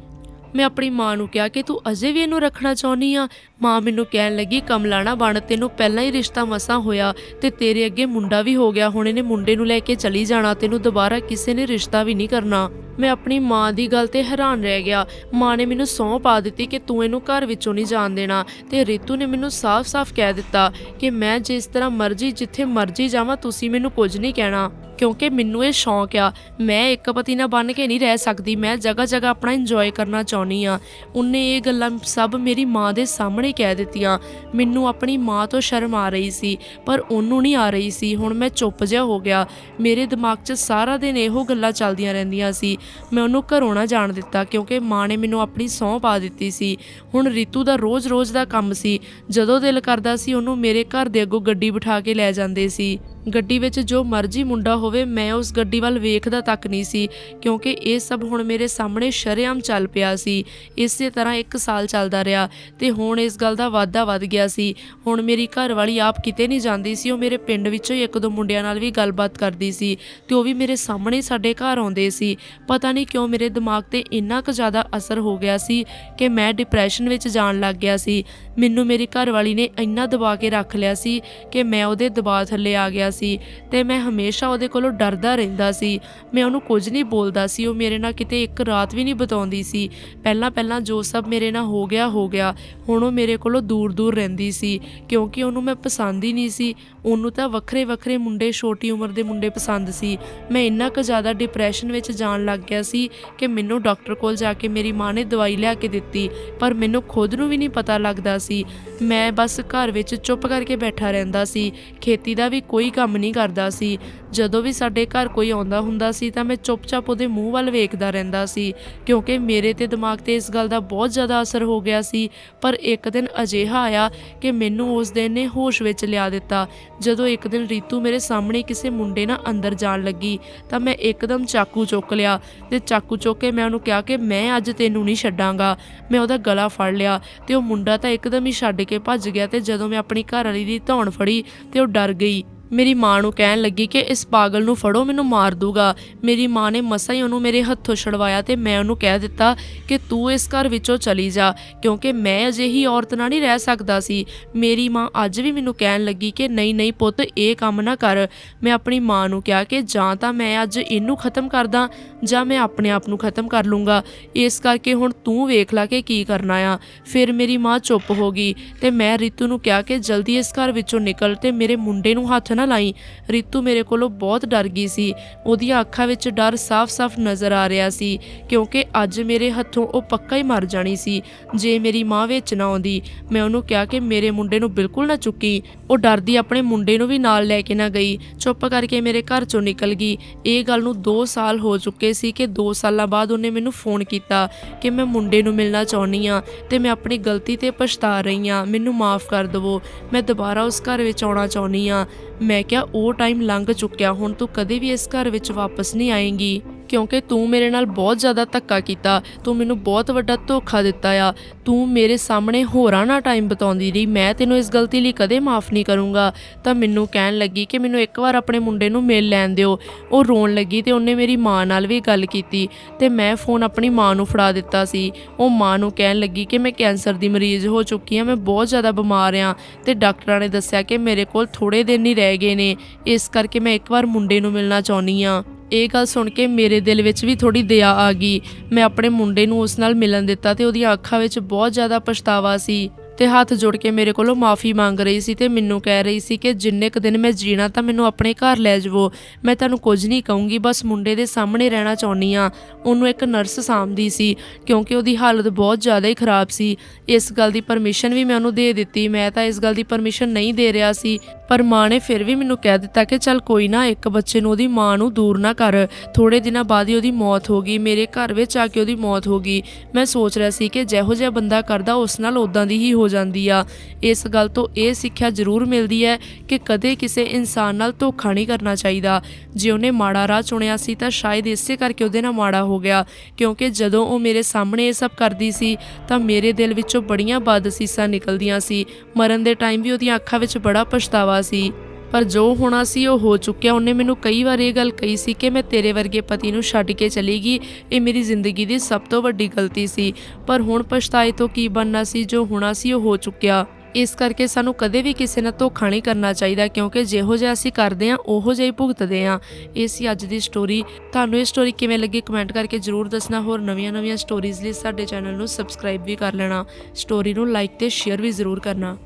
ਮੈਂ ਆਪਣੀ ਮਾਂ ਨੂੰ ਕਿਹਾ ਕਿ ਤੂੰ ਅਜੇ ਵੀ ਇਹਨੂੰ ਰੱਖਣਾ ਚਾਹੁੰਦੀ ਆ। ਮਾਂ ਮੈਨੂੰ ਕਹਿਣ ਲੱਗੀ, ਕਮਲਾਣਾ ਬਣ, ਤੈਨੂੰ ਪਹਿਲਾਂ ਹੀ ਰਿਸ਼ਤਾ ਮਸਾ ਹੋਇਆ ਤੇ ਤੇਰੇ ਅੱਗੇ ਮੁੰਡਾ ਵੀ ਹੋ ਗਿਆ। ਹੁਣ ਇਹਨੇ ਮੁੰਡੇ ਨੂੰ ਲੈ ਕੇ ਚਲੀ ਜਾਣਾ, ਤੈਨੂੰ ਦੁਬਾਰਾ ਕਿਸੇ ਨੇ ਰਿਸ਼ਤਾ ਵੀ ਨਹੀਂ ਕਰਨਾ। ਮੈਂ ਆਪਣੀ ਮਾਂ ਦੀ ਗੱਲ ਤੇ ਹੈਰਾਨ ਰਹਿ ਗਿਆ। ਮਾਂ ਨੇ ਮੈਨੂੰ ਸਹੁੰ ਪਾ ਦਿੱਤੀ ਕਿ ਤੂੰ ਇਹਨੂੰ ਘਰ ਵਿੱਚੋਂ ਨਹੀਂ ਜਾਣ ਦੇਣਾ ਤੇ ਰੀਤੂ ਨੇ ਮੈਨੂੰ ਸਾਫ਼-ਸਾਫ਼ ਕਹਿ ਦਿੱਤਾ ਕਿ ਮੈਂ ਜਿਸ ਤਰ੍ਹਾਂ ਮਰਜ਼ੀ, ਜਿੱਥੇ ਮਰਜ਼ੀ ਜਾਵਾਂ, ਤੁਸੀਂ ਮੈਨੂੰ ਕੁਝ ਨਹੀਂ ਕਹਿਣਾ। ਕਿਉਂਕਿ ਮੈਨੂੰ ਇਹ ਸ਼ੌਂਕ ਆ। ਮੈਂ ਇੱਕ ਪਤੀ ਨਾਲ ਬਣ ਕੇ ਨਹੀਂ ਰਹਿ ਸਕਦੀ। ਮੈਂ ਜਗ੍ਹਾ ਜਗ੍ਹਾ ਆਪਣਾ ਇੰਜੋਏ ਕਰਨਾ ਚਾਹੁੰਦੀ ਆ। ਉਹਨੇ ਇਹ ਗੱਲਾਂ ਸਭ ਮੇਰੀ ਮਾਂ ਦੇ ਸਾਹਮਣੇ ਕਹਿ ਦਿੱਤੀਆਂ। ਮੈਨੂੰ ਆਪਣੀ ਮਾਂ ਤੋਂ ਸ਼ਰਮ ਆ ਰਹੀ ਸੀ, ਪਰ ਉਹਨੂੰ ਨਹੀਂ ਆ ਰਹੀ ਸੀ। ਹੁਣ ਮੈਂ ਚੁੱਪ ਜਿਹਾ ਹੋ ਗਿਆ। ਮੇਰੇ ਦਿਮਾਗ 'ਚ ਸਾਰਾ ਦਿਨ ਇਹੋ ਗੱਲਾਂ ਚੱਲਦੀਆਂ ਰਹਿੰਦੀਆਂ ਸੀ। ਮੈਂ ਉਹਨੂੰ ਘਰੋਂ ਨਾ ਜਾਣ ਦਿੱਤਾ ਕਿਉਂਕਿ ਮਾਂ ਨੇ ਮੈਨੂੰ ਆਪਣੀ ਸਹੁੰ ਪਾ ਦਿੱਤੀ ਸੀ। ਹੁਣ ਰੀਤੂ ਦਾ ਰੋਜ਼-ਰੋਜ਼ ਦਾ ਕੰਮ ਸੀ। ਜਦੋਂ ਦਿਲ ਕਰਦਾ ਸੀ ਉਹਨੂੰ ਮੇਰੇ ਘਰ ਦੇ ਅੱਗੋਂ ਗੱਡੀ ਬਿਠਾ ਕੇ ਲੈ ਜਾਂਦੇ ਸੀ। ਗੱਡੀ ਵਿੱਚ ਜੋ ਮਰਜ਼ੀ ਮੁੰਡਾ ਹੋਵੇ, ਮੈਂ ਉਸ ਗੱਡੀ ਵੱਲ ਵੇਖਦਾ ਤੱਕ ਨਹੀਂ ਸੀ, ਕਿਉਂਕਿ ਇਹ ਸਭ ਹੁਣ ਮੇਰੇ ਸਾਹਮਣੇ ਸ਼ਰੇਆਮ ਚੱਲ ਪਿਆ ਸੀ। ਇਸੇ ਤਰ੍ਹਾਂ ਇੱਕ ਸਾਲ ਚੱਲਦਾ ਰਿਹਾ ਤੇ ਹੁਣ ਇਸ ਗੱਲ ਦਾ ਵਾਧਾ ਵੱਧ ਗਿਆ ਸੀ। ਹੁਣ ਮੇਰੀ ਘਰ ਵਾਲੀ ਆਪ ਕਿਤੇ ਨਹੀਂ ਜਾਂਦੀ ਸੀ, ਉਹ ਮੇਰੇ ਪਿੰਡ ਵਿੱਚੋਂ ਹੀ ਇੱਕ ਦੋ ਮੁੰਡਿਆਂ ਨਾਲ ਵੀ ਗੱਲਬਾਤ ਕਰਦੀ ਸੀ ਤੇ ਉਹ ਵੀ ਮੇਰੇ ਸਾਹਮਣੇ ਸਾਡੇ ਘਰ ਆਉਂਦੇ ਸੀ। ਪਤਾ ਨਹੀਂ ਕਿਉਂ ਮੇਰੇ ਦਿਮਾਗ ਤੇ ਇੰਨਾ ਕੁ ਜ਼ਿਆਦਾ ਅਸਰ ਹੋ ਗਿਆ ਸੀ ਕਿ ਮੈਂ ਡਿਪਰੈਸ਼ਨ ਵਿੱਚ ਜਾਣ ਲੱਗ ਗਿਆ ਸੀ। ਮੈਨੂੰ ਮੇਰੀ ਘਰ ਵਾਲੀ ਨੇ ਇੰਨਾ ਦਬਾ ਕੇ ਰੱਖ ਲਿਆ ਸੀ ਕਿ ਮੈਂ ਉਹਦੇ ਦਬਾਅ ਥੱਲੇ ਆ ਗਿਆ ਸੀ ਤੇ ਮੈਂ ਹਮੇਸ਼ਾ ਉਹਦੇ ਕੋਲੋਂ ਡਰਦਾ ਰਹਿੰਦਾ ਸੀ। ਮੈਂ ਉਹਨੂੰ ਕੁਝ ਨਹੀਂ ਬੋਲਦਾ ਸੀ। ਉਹ ਮੇਰੇ ਨਾਲ ਕਿਤੇ ਇੱਕ ਰਾਤ ਵੀ ਨਹੀਂ ਬਿਤਾਉਂਦੀ ਸੀ। ਪਹਿਲਾਂ ਪਹਿਲਾਂ ਜੋ ਸਭ ਮੇਰੇ ਨਾਲ ਹੋ ਗਿਆ ਹੋ ਗਿਆ। ਹੁਣ ਉਹ ਮੇਰੇ ਕੋਲੋਂ ਦੂਰ ਦੂਰ ਰਹਿੰਦੀ ਸੀ। ਕਿਉਂਕਿ ਉਹਨੂੰ ਮੈਂ ਪਸੰਦ ਹੀ ਨਹੀਂ ਸੀ। ਉਹਨੂੰ ਤਾਂ ਵੱਖਰੇ ਵੱਖਰੇ ਮੁੰਡੇ, ਛੋਟੀ ਉਮਰ ਦੇ ਮੁੰਡੇ ਪਸੰਦ ਸੀ। ਮੈਂ ਇੰਨਾ ਕੁ ਜ਼ਿਆਦਾ ਡਿਪਰੈਸ਼ਨ ਵਿੱਚ ਜਾਣ ਲੱਗ ਗਿਆ ਸੀ ਕਿ ਮੈਨੂੰ ਡਾਕਟਰ ਕੋਲ ਜਾ ਕੇ ਮੇਰੀ ਮਾਂ ਨੇ ਦਵਾਈ ਲਿਆ ਕੇ ਦਿੱਤੀ। ਪਰ ਮੈਨੂੰ ਖੁਦ ਨੂੰ ਵੀ ਨਹੀਂ ਪਤਾ ਲੱਗਦਾ ਸੀ। ਮੈਂ ਬਸ ਘਰ ਵਿੱਚ ਚੁੱਪ ਕਰਕੇ ਬੈਠਾ ਰਹਿੰਦਾ ਸੀ। ਖੇਤੀ ਦਾ ਵੀ ਕੋਈ ਕੰਮ ਨਹੀਂ ਕਰਦਾ ਸੀ। ਜਦੋਂ ਵੀ ਸਾਡੇ ਘਰ ਕੋਈ ਆਉਂਦਾ ਹੁੰਦਾ ਸੀ ਤਾਂ ਮੈਂ ਚੁੱਪਚਾਪ ਉਹਦੇ ਮੂੰਹ ਵੱਲ ਵੇਖਦਾ ਰਹਿੰਦਾ ਸੀ, ਕਿਉਂਕਿ ਮੇਰੇ ਤੇ ਦਿਮਾਗ ਤੇ ਇਸ ਗੱਲ ਦਾ ਬਹੁਤ ਜ਼ਿਆਦਾ ਅਸਰ ਹੋ ਗਿਆ ਸੀ। ਪਰ ਇੱਕ ਦਿਨ ਅਜਿਹਾ ਆਇਆ ਕਿ ਮੈਨੂੰ ਉਸ ਦਿਨ ਨੇ ਹੋਸ਼ ਵਿੱਚ ਲਿਆ ਦਿੱਤਾ। ਜਦੋਂ ਇੱਕ ਦਿਨ ਰੀਤੂ ਮੇਰੇ ਸਾਹਮਣੇ ਕਿਸੇ ਮੁੰਡੇ ਨਾਲ ਅੰਦਰ ਜਾਣ ਲੱਗੀ ਤਾਂ ਮੈਂ ਇੱਕਦਮ ਚਾਕੂ ਚੁੱਕ ਲਿਆ ਤੇ ਚਾਕੂ ਚੁੱਕ ਕੇ ਮੈਂ ਉਹਨੂੰ ਕਿਹਾ ਕਿ ਮੈਂ ਅੱਜ ਤੈਨੂੰ ਨਹੀਂ ਛੱਡਾਂਗਾ। ਮੈਂ ਉਹਦਾ ਗਲਾ ਫੜ ਲਿਆ ਤੇ ਉਹ ਮੁੰਡਾ ਤਾਂ ਇੱਕਦਮ ਹੀ ਛੱਡ ਕੇ ਭੱਜ ਗਿਆ ਤੇ ਜਦੋਂ ਮੈਂ ਆਪਣੀ ਘਰ ਵਾਲੀ ਦੀ ਧੌਣ ਫੜੀ ਤੇ ਉਹ ਡਰ ਗਈ। ਮੇਰੀ ਮਾਂ ਨੂੰ ਕਹਿਣ ਲੱਗੀ ਕਿ ਇਸ ਪਾਗਲ ਨੂੰ ਫੜੋ, ਮੈਨੂੰ ਮਾਰ ਦੂਗਾ ਮੇਰੀ ਮਾਂ ਨੇ ਮਸਾਂ ਹੀ ਉਹਨੂੰ ਮੇਰੇ ਹੱਥੋਂ ਛਡਵਾਇਆ ਤੇ ਮੈਂ ਉਹਨੂੰ ਕਹਿ ਦਿੱਤਾ ਕਿ ਤੂੰ ਇਸ ਘਰ ਵਿੱਚੋਂ ਚਲੀ ਜਾ, ਕਿਉਂਕਿ ਮੈਂ ਅਜਿਹੀ ਔਰਤ ਨਾਲ ਨਹੀਂ ਰਹਿ ਸਕਦਾ ਸੀ। ਮੇਰੀ ਮਾਂ ਅੱਜ ਵੀ ਮੈਨੂੰ ਕਹਿਣ ਲੱਗੀ ਕਿ ਨਹੀਂ ਨਹੀਂ ਪੁੱਤ, ਇਹ ਕੰਮ ਨਾ ਕਰ। ਮੈਂ ਆਪਣੀ ਮਾਂ ਨੂੰ ਕਿਹਾ ਕਿ ਜਾਂ ਤਾਂ ਮੈਂ ਅੱਜ ਇਹਨੂੰ ਖਤਮ ਕਰਦਾ ਜਾਂ ਮੈਂ ਆਪਣੇ ਆਪ ਨੂੰ ਖਤਮ ਕਰ ਲੂੰਗਾ। ਇਸ ਕਰਕੇ ਹੁਣ ਤੂੰ ਵੇਖ ਲੈ ਕਿ ਕੀ ਕਰਨਾ ਆ। ਫਿਰ ਮੇਰੀ ਮਾਂ ਚੁੱਪ ਹੋ ਗਈ ਤੇ ਮੈਂ ਰਿਤੂ ਨੂੰ ਕਿਹਾ ਕਿ ਜਲਦੀ ਇਸ ਘਰ ਵਿੱਚੋਂ ਨਿਕਲ ਤੇ ਮੇਰੇ ਮੁੰਡੇ ਨੂੰ ਹੱਥ ਨਾ ਲਾਈ, ਰੀਤੂ ਮੇਰੇ ਕੋਲੋਂ ਬਹੁਤ ਡਰ ਗਈ ਸੀ। ਉਹਦੀਆਂ ਅੱਖਾਂ ਵਿੱਚ ਡਰ ਸਾਫ਼-ਸਾਫ਼ ਨਜ਼ਰ ਆ ਰਿਹਾ ਸੀ, ਕਿਉਂਕਿ ਅੱਜ ਮੇਰੇ ਹੱਥੋਂ ਉਹ ਪੱਕਾ ਹੀ ਮਰ ਜਾਣੀ ਸੀ। ਜੇ ਮੇਰੀ ਮਾਂ ਵਿੱਚ ਨਾ ਆਉਂਦੀ, ਮੈਂ ਉਹਨੂੰ ਕਿਹਾ ਕਿ ਮੇਰੇ ਮੁੰਡੇ ਨੂੰ ਬਿਲਕੁਲ ਨਾ ਚੁੱਕੀ। ਉਹ ਡਰਦੀ ਆਪਣੇ ਮੁੰਡੇ ਨੂੰ ਵੀ ਨਾਲ ਲੈ ਕੇ ਨਾ ਗਈ। ਚੁੱਪ ਕਰਕੇ ਮੇਰੇ ਘਰ ਚੋਂ ਨਿਕਲ ਗਈ। ਇਹ ਗੱਲ ਨੂੰ 2 ਸਾਲ ਹੋ ਚੁੱਕੇ ਸੀ ਕਿ 2 ਸਾਲਾਂ ਬਾਅਦ ਉਹਨੇ ਮੈਨੂੰ ਫੋਨ ਕੀਤਾ ਕਿ ਮੈਂ ਮੁੰਡੇ ਨੂੰ ਮਿਲਣਾ ਚਾਹੁੰਦੀ ਆ ਤੇ ਮੈਂ ਆਪਣੀ ਗਲਤੀ ਤੇ ਪਛਤਾ ਰਹੀ ਆ ਮੈਨੂੰ ਮਾਫ ਕਰ ਦਿਵੋ। ਮੈਂ ਦੁਬਾਰਾ ਉਸ ਘਰ ਵਿੱਚ ਆਉਣਾ ਚਾਹੁੰਦੀ ਆ ਮੈਂ ਕਿਹਾ, ਉਹ ਟਾਈਮ ਲੰਘ ਚੁੱਕਿਆ, ਹੁਣ ਤੂੰ ਕਦੇ ਵੀ ਇਸ ਘਰ ਵਿੱਚ ਵਾਪਸ ਨਹੀਂ ਆਏਂਗੀ। ਕਿਉਂਕਿ ਤੂੰ ਮੇਰੇ ਨਾਲ ਬਹੁਤ ਜ਼ਿਆਦਾ ਧੱਕਾ ਕੀਤਾ, ਤੂੰ ਮੈਨੂੰ ਬਹੁਤ ਵੱਡਾ ਧੋਖਾ ਦਿੱਤਾ ਆ। ਤੂੰ ਮੇਰੇ ਸਾਹਮਣੇ ਹੋਰਾਂ ਨਾਲ ਟਾਈਮ ਬਤਾਉਂਦੀ ਰਹੀ, ਮੈਂ ਤੈਨੂੰ ਇਸ ਗਲਤੀ ਲਈ ਕਦੇ ਮਾਫ ਨਹੀਂ ਕਰੂੰਗਾ। ਤਾਂ ਮੈਨੂੰ ਕਹਿਣ ਲੱਗੀ ਕਿ ਮੈਨੂੰ ਇੱਕ ਵਾਰ ਆਪਣੇ ਮੁੰਡੇ ਨੂੰ ਮਿਲ ਲੈਣ ਦਿਓ। ਉਹ ਰੋਣ ਲੱਗੀ ਤੇ ਉਹਨੇ ਮੇਰੀ ਮਾਂ ਨਾਲ ਵੀ ਗੱਲ ਕੀਤੀ ਤੇ ਮੈਂ ਫੋਨ ਆਪਣੀ ਮਾਂ ਨੂੰ ਫੜਾ ਦਿੱਤਾ ਸੀ। ਉਹ ਮਾਂ ਨੂੰ ਕਹਿਣ ਲੱਗੀ ਕਿ ਮੈਂ ਕੈਂਸਰ ਦੀ ਮਰੀਜ਼ ਹੋ ਚੁੱਕੀ ਹਾਂ, ਮੈਂ ਬਹੁਤ ਜ਼ਿਆਦਾ ਬਿਮਾਰ ਹਾਂ ਤੇ ਡਾਕਟਰਾਂ ਨੇ ਦੱਸਿਆ ਕਿ ਮੇਰੇ ਕੋਲ ਥੋੜੇ ਦਿਨ ਹੀ ਰਹਿ ਗਏ ਨੇ, ਇਸ ਕਰਕੇ ਮੈਂ ਇੱਕ ਵਾਰ ਮੁੰਡੇ ਨੂੰ ਮਿਲਣਾ ਚਾਹੁੰਦੀ ਹਾਂ। ਇਹ ਗੱਲ ਸੁਣ ਕੇ ਮੇਰੇ ਦਿਲ ਵਿੱਚ ਵੀ ਥੋੜੀ ਦਇਆ ਆ ਗਈ। ਮੈਂ ਆਪਣੇ ਮੁੰਡੇ ਨੂੰ ਉਸ ਨਾਲ ਮਿਲਣ ਦਿੱਤਾ ਤੇ ਉਹਦੀਆਂ ਅੱਖਾਂ ਵਿੱਚ ਬਹੁਤ ਜ਼ਿਆਦਾ ਪਛਤਾਵਾ ਸੀ। ਤੇ ਹੱਥ ਜੋੜ ਕੇ ਮੇਰੇ ਕੋਲੋਂ ਮਾਫੀ ਮੰਗ ਰਹੀ ਸੀ ਤੇ ਮੈਨੂੰ ਕਹਿ ਰਹੀ ਸੀ ਕਿ ਜਿੰਨੇ ਕੁ ਦਿਨ ਮੈਂ ਜੀਣਾ ਤਾਂ ਮੈਨੂੰ ਆਪਣੇ ਘਰ ਲੈ ਜਾਵੋ। ਮੈਂ ਤੁਹਾਨੂੰ ਕੁਝ ਨਹੀਂ ਕਹੂੰਗੀ, ਬਸ ਮੁੰਡੇ ਦੇ ਸਾਹਮਣੇ ਰਹਿਣਾ ਚਾਹੁੰਦੀ ਆ ਉਹਨੂੰ ਇੱਕ ਨਰਸ ਸਾਂਭਦੀ ਸੀ, ਕਿਉਂਕਿ ਉਹਦੀ ਹਾਲਤ ਬਹੁਤ ਜ਼ਿਆਦਾ ਹੀ ਖਰਾਬ ਸੀ। ਇਸ ਗੱਲ ਦੀ ਪਰਮਿਸ਼ਨ ਵੀ ਮੈਂ ਉਹਨੂੰ ਦੇ ਦਿੱਤੀ। ਮੈਂ ਤਾਂ ਇਸ ਗੱਲ ਦੀ ਪਰਮਿਸ਼ਨ ਨਹੀਂ ਦੇ ਰਿਹਾ ਸੀ, ਪਰ ਮਾਂ ਨੇ ਫਿਰ ਵੀ ਮੈਨੂੰ ਕਹਿ ਦਿੱਤਾ ਕਿ ਚੱਲ ਕੋਈ ਨਾ, ਇੱਕ ਬੱਚੇ ਨੂੰ ਉਹਦੀ ਮਾਂ ਨੂੰ ਦੂਰ ਨਾ ਕਰ। ਥੋੜੇ ਦਿਨਾਂ ਬਾਅਦ ਹੀ ਉਹਦੀ ਮੌਤ ਹੋ ਗਈ। ਮੇਰੇ ਘਰ ਵਿੱਚ ਆ ਕੇ ਉਹਦੀ ਮੌਤ ਹੋ ਗਈ। ਮੈਂ ਸੋਚ ਰਿਹਾ ਸੀ ਕਿ ਜਿਹੋ ਜਿਹਾ ਬੰਦਾ ਕਰਦਾ, ਉਸ ਨਾਲ ਉਦਾਂ ਦੀ ਹੀ ਹੋ ਜਾਂਦੀ ਆ। ਇਸ ਗੱਲ ਤੋਂ ਇਹ ਸਿੱਖਿਆ ਜ਼ਰੂਰ ਮਿਲਦੀ ਹੈ ਕਿ ਕਦੇ ਕਿਸੇ ਇਨਸਾਨ ਨਾਲ ਧੋਖਾ ਨਹੀਂ ਕਰਨਾ ਚਾਹੀਦਾ। ਜੇ ਉਹਨੇ ਮਾੜਾ ਰਾਹ ਚੁਣਿਆ ਸੀ ਤਾਂ ਸ਼ਾਇਦ ਇਸੇ ਕਰਕੇ ਉਹਦੇ ਨਾਲ ਮਾੜਾ ਹੋ ਗਿਆ, ਕਿਉਂਕਿ ਜਦੋਂ ਉਹ ਮੇਰੇ ਸਾਹਮਣੇ ਇਹ ਸਭ ਕਰਦੀ ਸੀ, ਤਾਂ ਮੇਰੇ ਦਿਲ ਵਿੱਚੋਂ ਬੜੀਆਂ ਬਦਸੀਸਾਂ ਨਿਕਲਦੀਆਂ ਸੀ। ਮਰਨ ਦੇ ਟਾਈਮ ਵੀ ਉਹਦੀਆਂ ਅੱਖਾਂ ਵਿੱਚ ਬੜਾ ਪਛਤਾਵਾ ਸੀ। ਪਰ ਜੋ ਹੋਣਾ ਸੀ ਉਹ ਹੋ ਚੁੱਕਿਆ। ਉਹਨੇ ਮੈਨੂੰ ਕਈ ਵਾਰ ਇਹ ਗੱਲ ਕਹੀ ਸੀ ਕਿ ਮੈਂ ਤੇਰੇ ਵਰਗੇ ਪਤੀ ਨੂੰ ਛੱਡ ਕੇ ਚਲੀ ਗਈ। ਇਹ ਮੇਰੀ ਜ਼ਿੰਦਗੀ ਦੀ ਸਭ ਤੋਂ ਵੱਡੀ ਗਲਤੀ ਸੀ। ਪਰ ਹੁਣ ਪਛਤਾਏ ਤੋਂ ਕੀ ਬਣਨਾ ਸੀ, ਜੋ ਹੋਣਾ ਸੀ ਉਹ ਹੋ ਚੁੱਕਿਆ। ਇਸ ਕਰਕੇ ਸਾਨੂੰ ਕਦੇ ਵੀ ਕਿਸੇ ਨਾਲ ਧੋਖਾ ਨਹੀਂ ਕਰਨਾ ਚਾਹੀਦਾ, ਕਿਉਂਕਿ ਜਿਹੋ ਜਿਹਾ ਅਸੀਂ ਕਰਦੇ ਹਾਂ, ਉਹੋ ਜਿਹਾ ਹੀ ਭੁਗਤਦੇ ਹਾਂ। ਇਹ ਸੀ ਅੱਜ ਦੀ ਸਟੋਰੀ ਤੁਹਾਨੂੰ ਇਹ ਸਟੋਰੀ ਕਿਵੇਂ ਲੱਗੀ ਕਮੈਂਟ ਕਰਕੇ ਜਰੂਰ ਦੱਸਣਾ। ਹੋਰ ਨਵੀਆਂ-ਨਵੀਆਂ ਸਟੋਰੀਜ਼ ਲਈ ਸਾਡੇ ਚੈਨਲ ਨੂੰ ਸਬਸਕ੍ਰਾਈਬ ਵੀ ਕਰ ਲੈਣਾ। ਸਟੋਰੀ ਨੂੰ ਲਾਈਕ ਤੇ ਸ਼ੇਅਰ ਵੀ ਜ਼ਰੂਰ ਕਰਨਾ।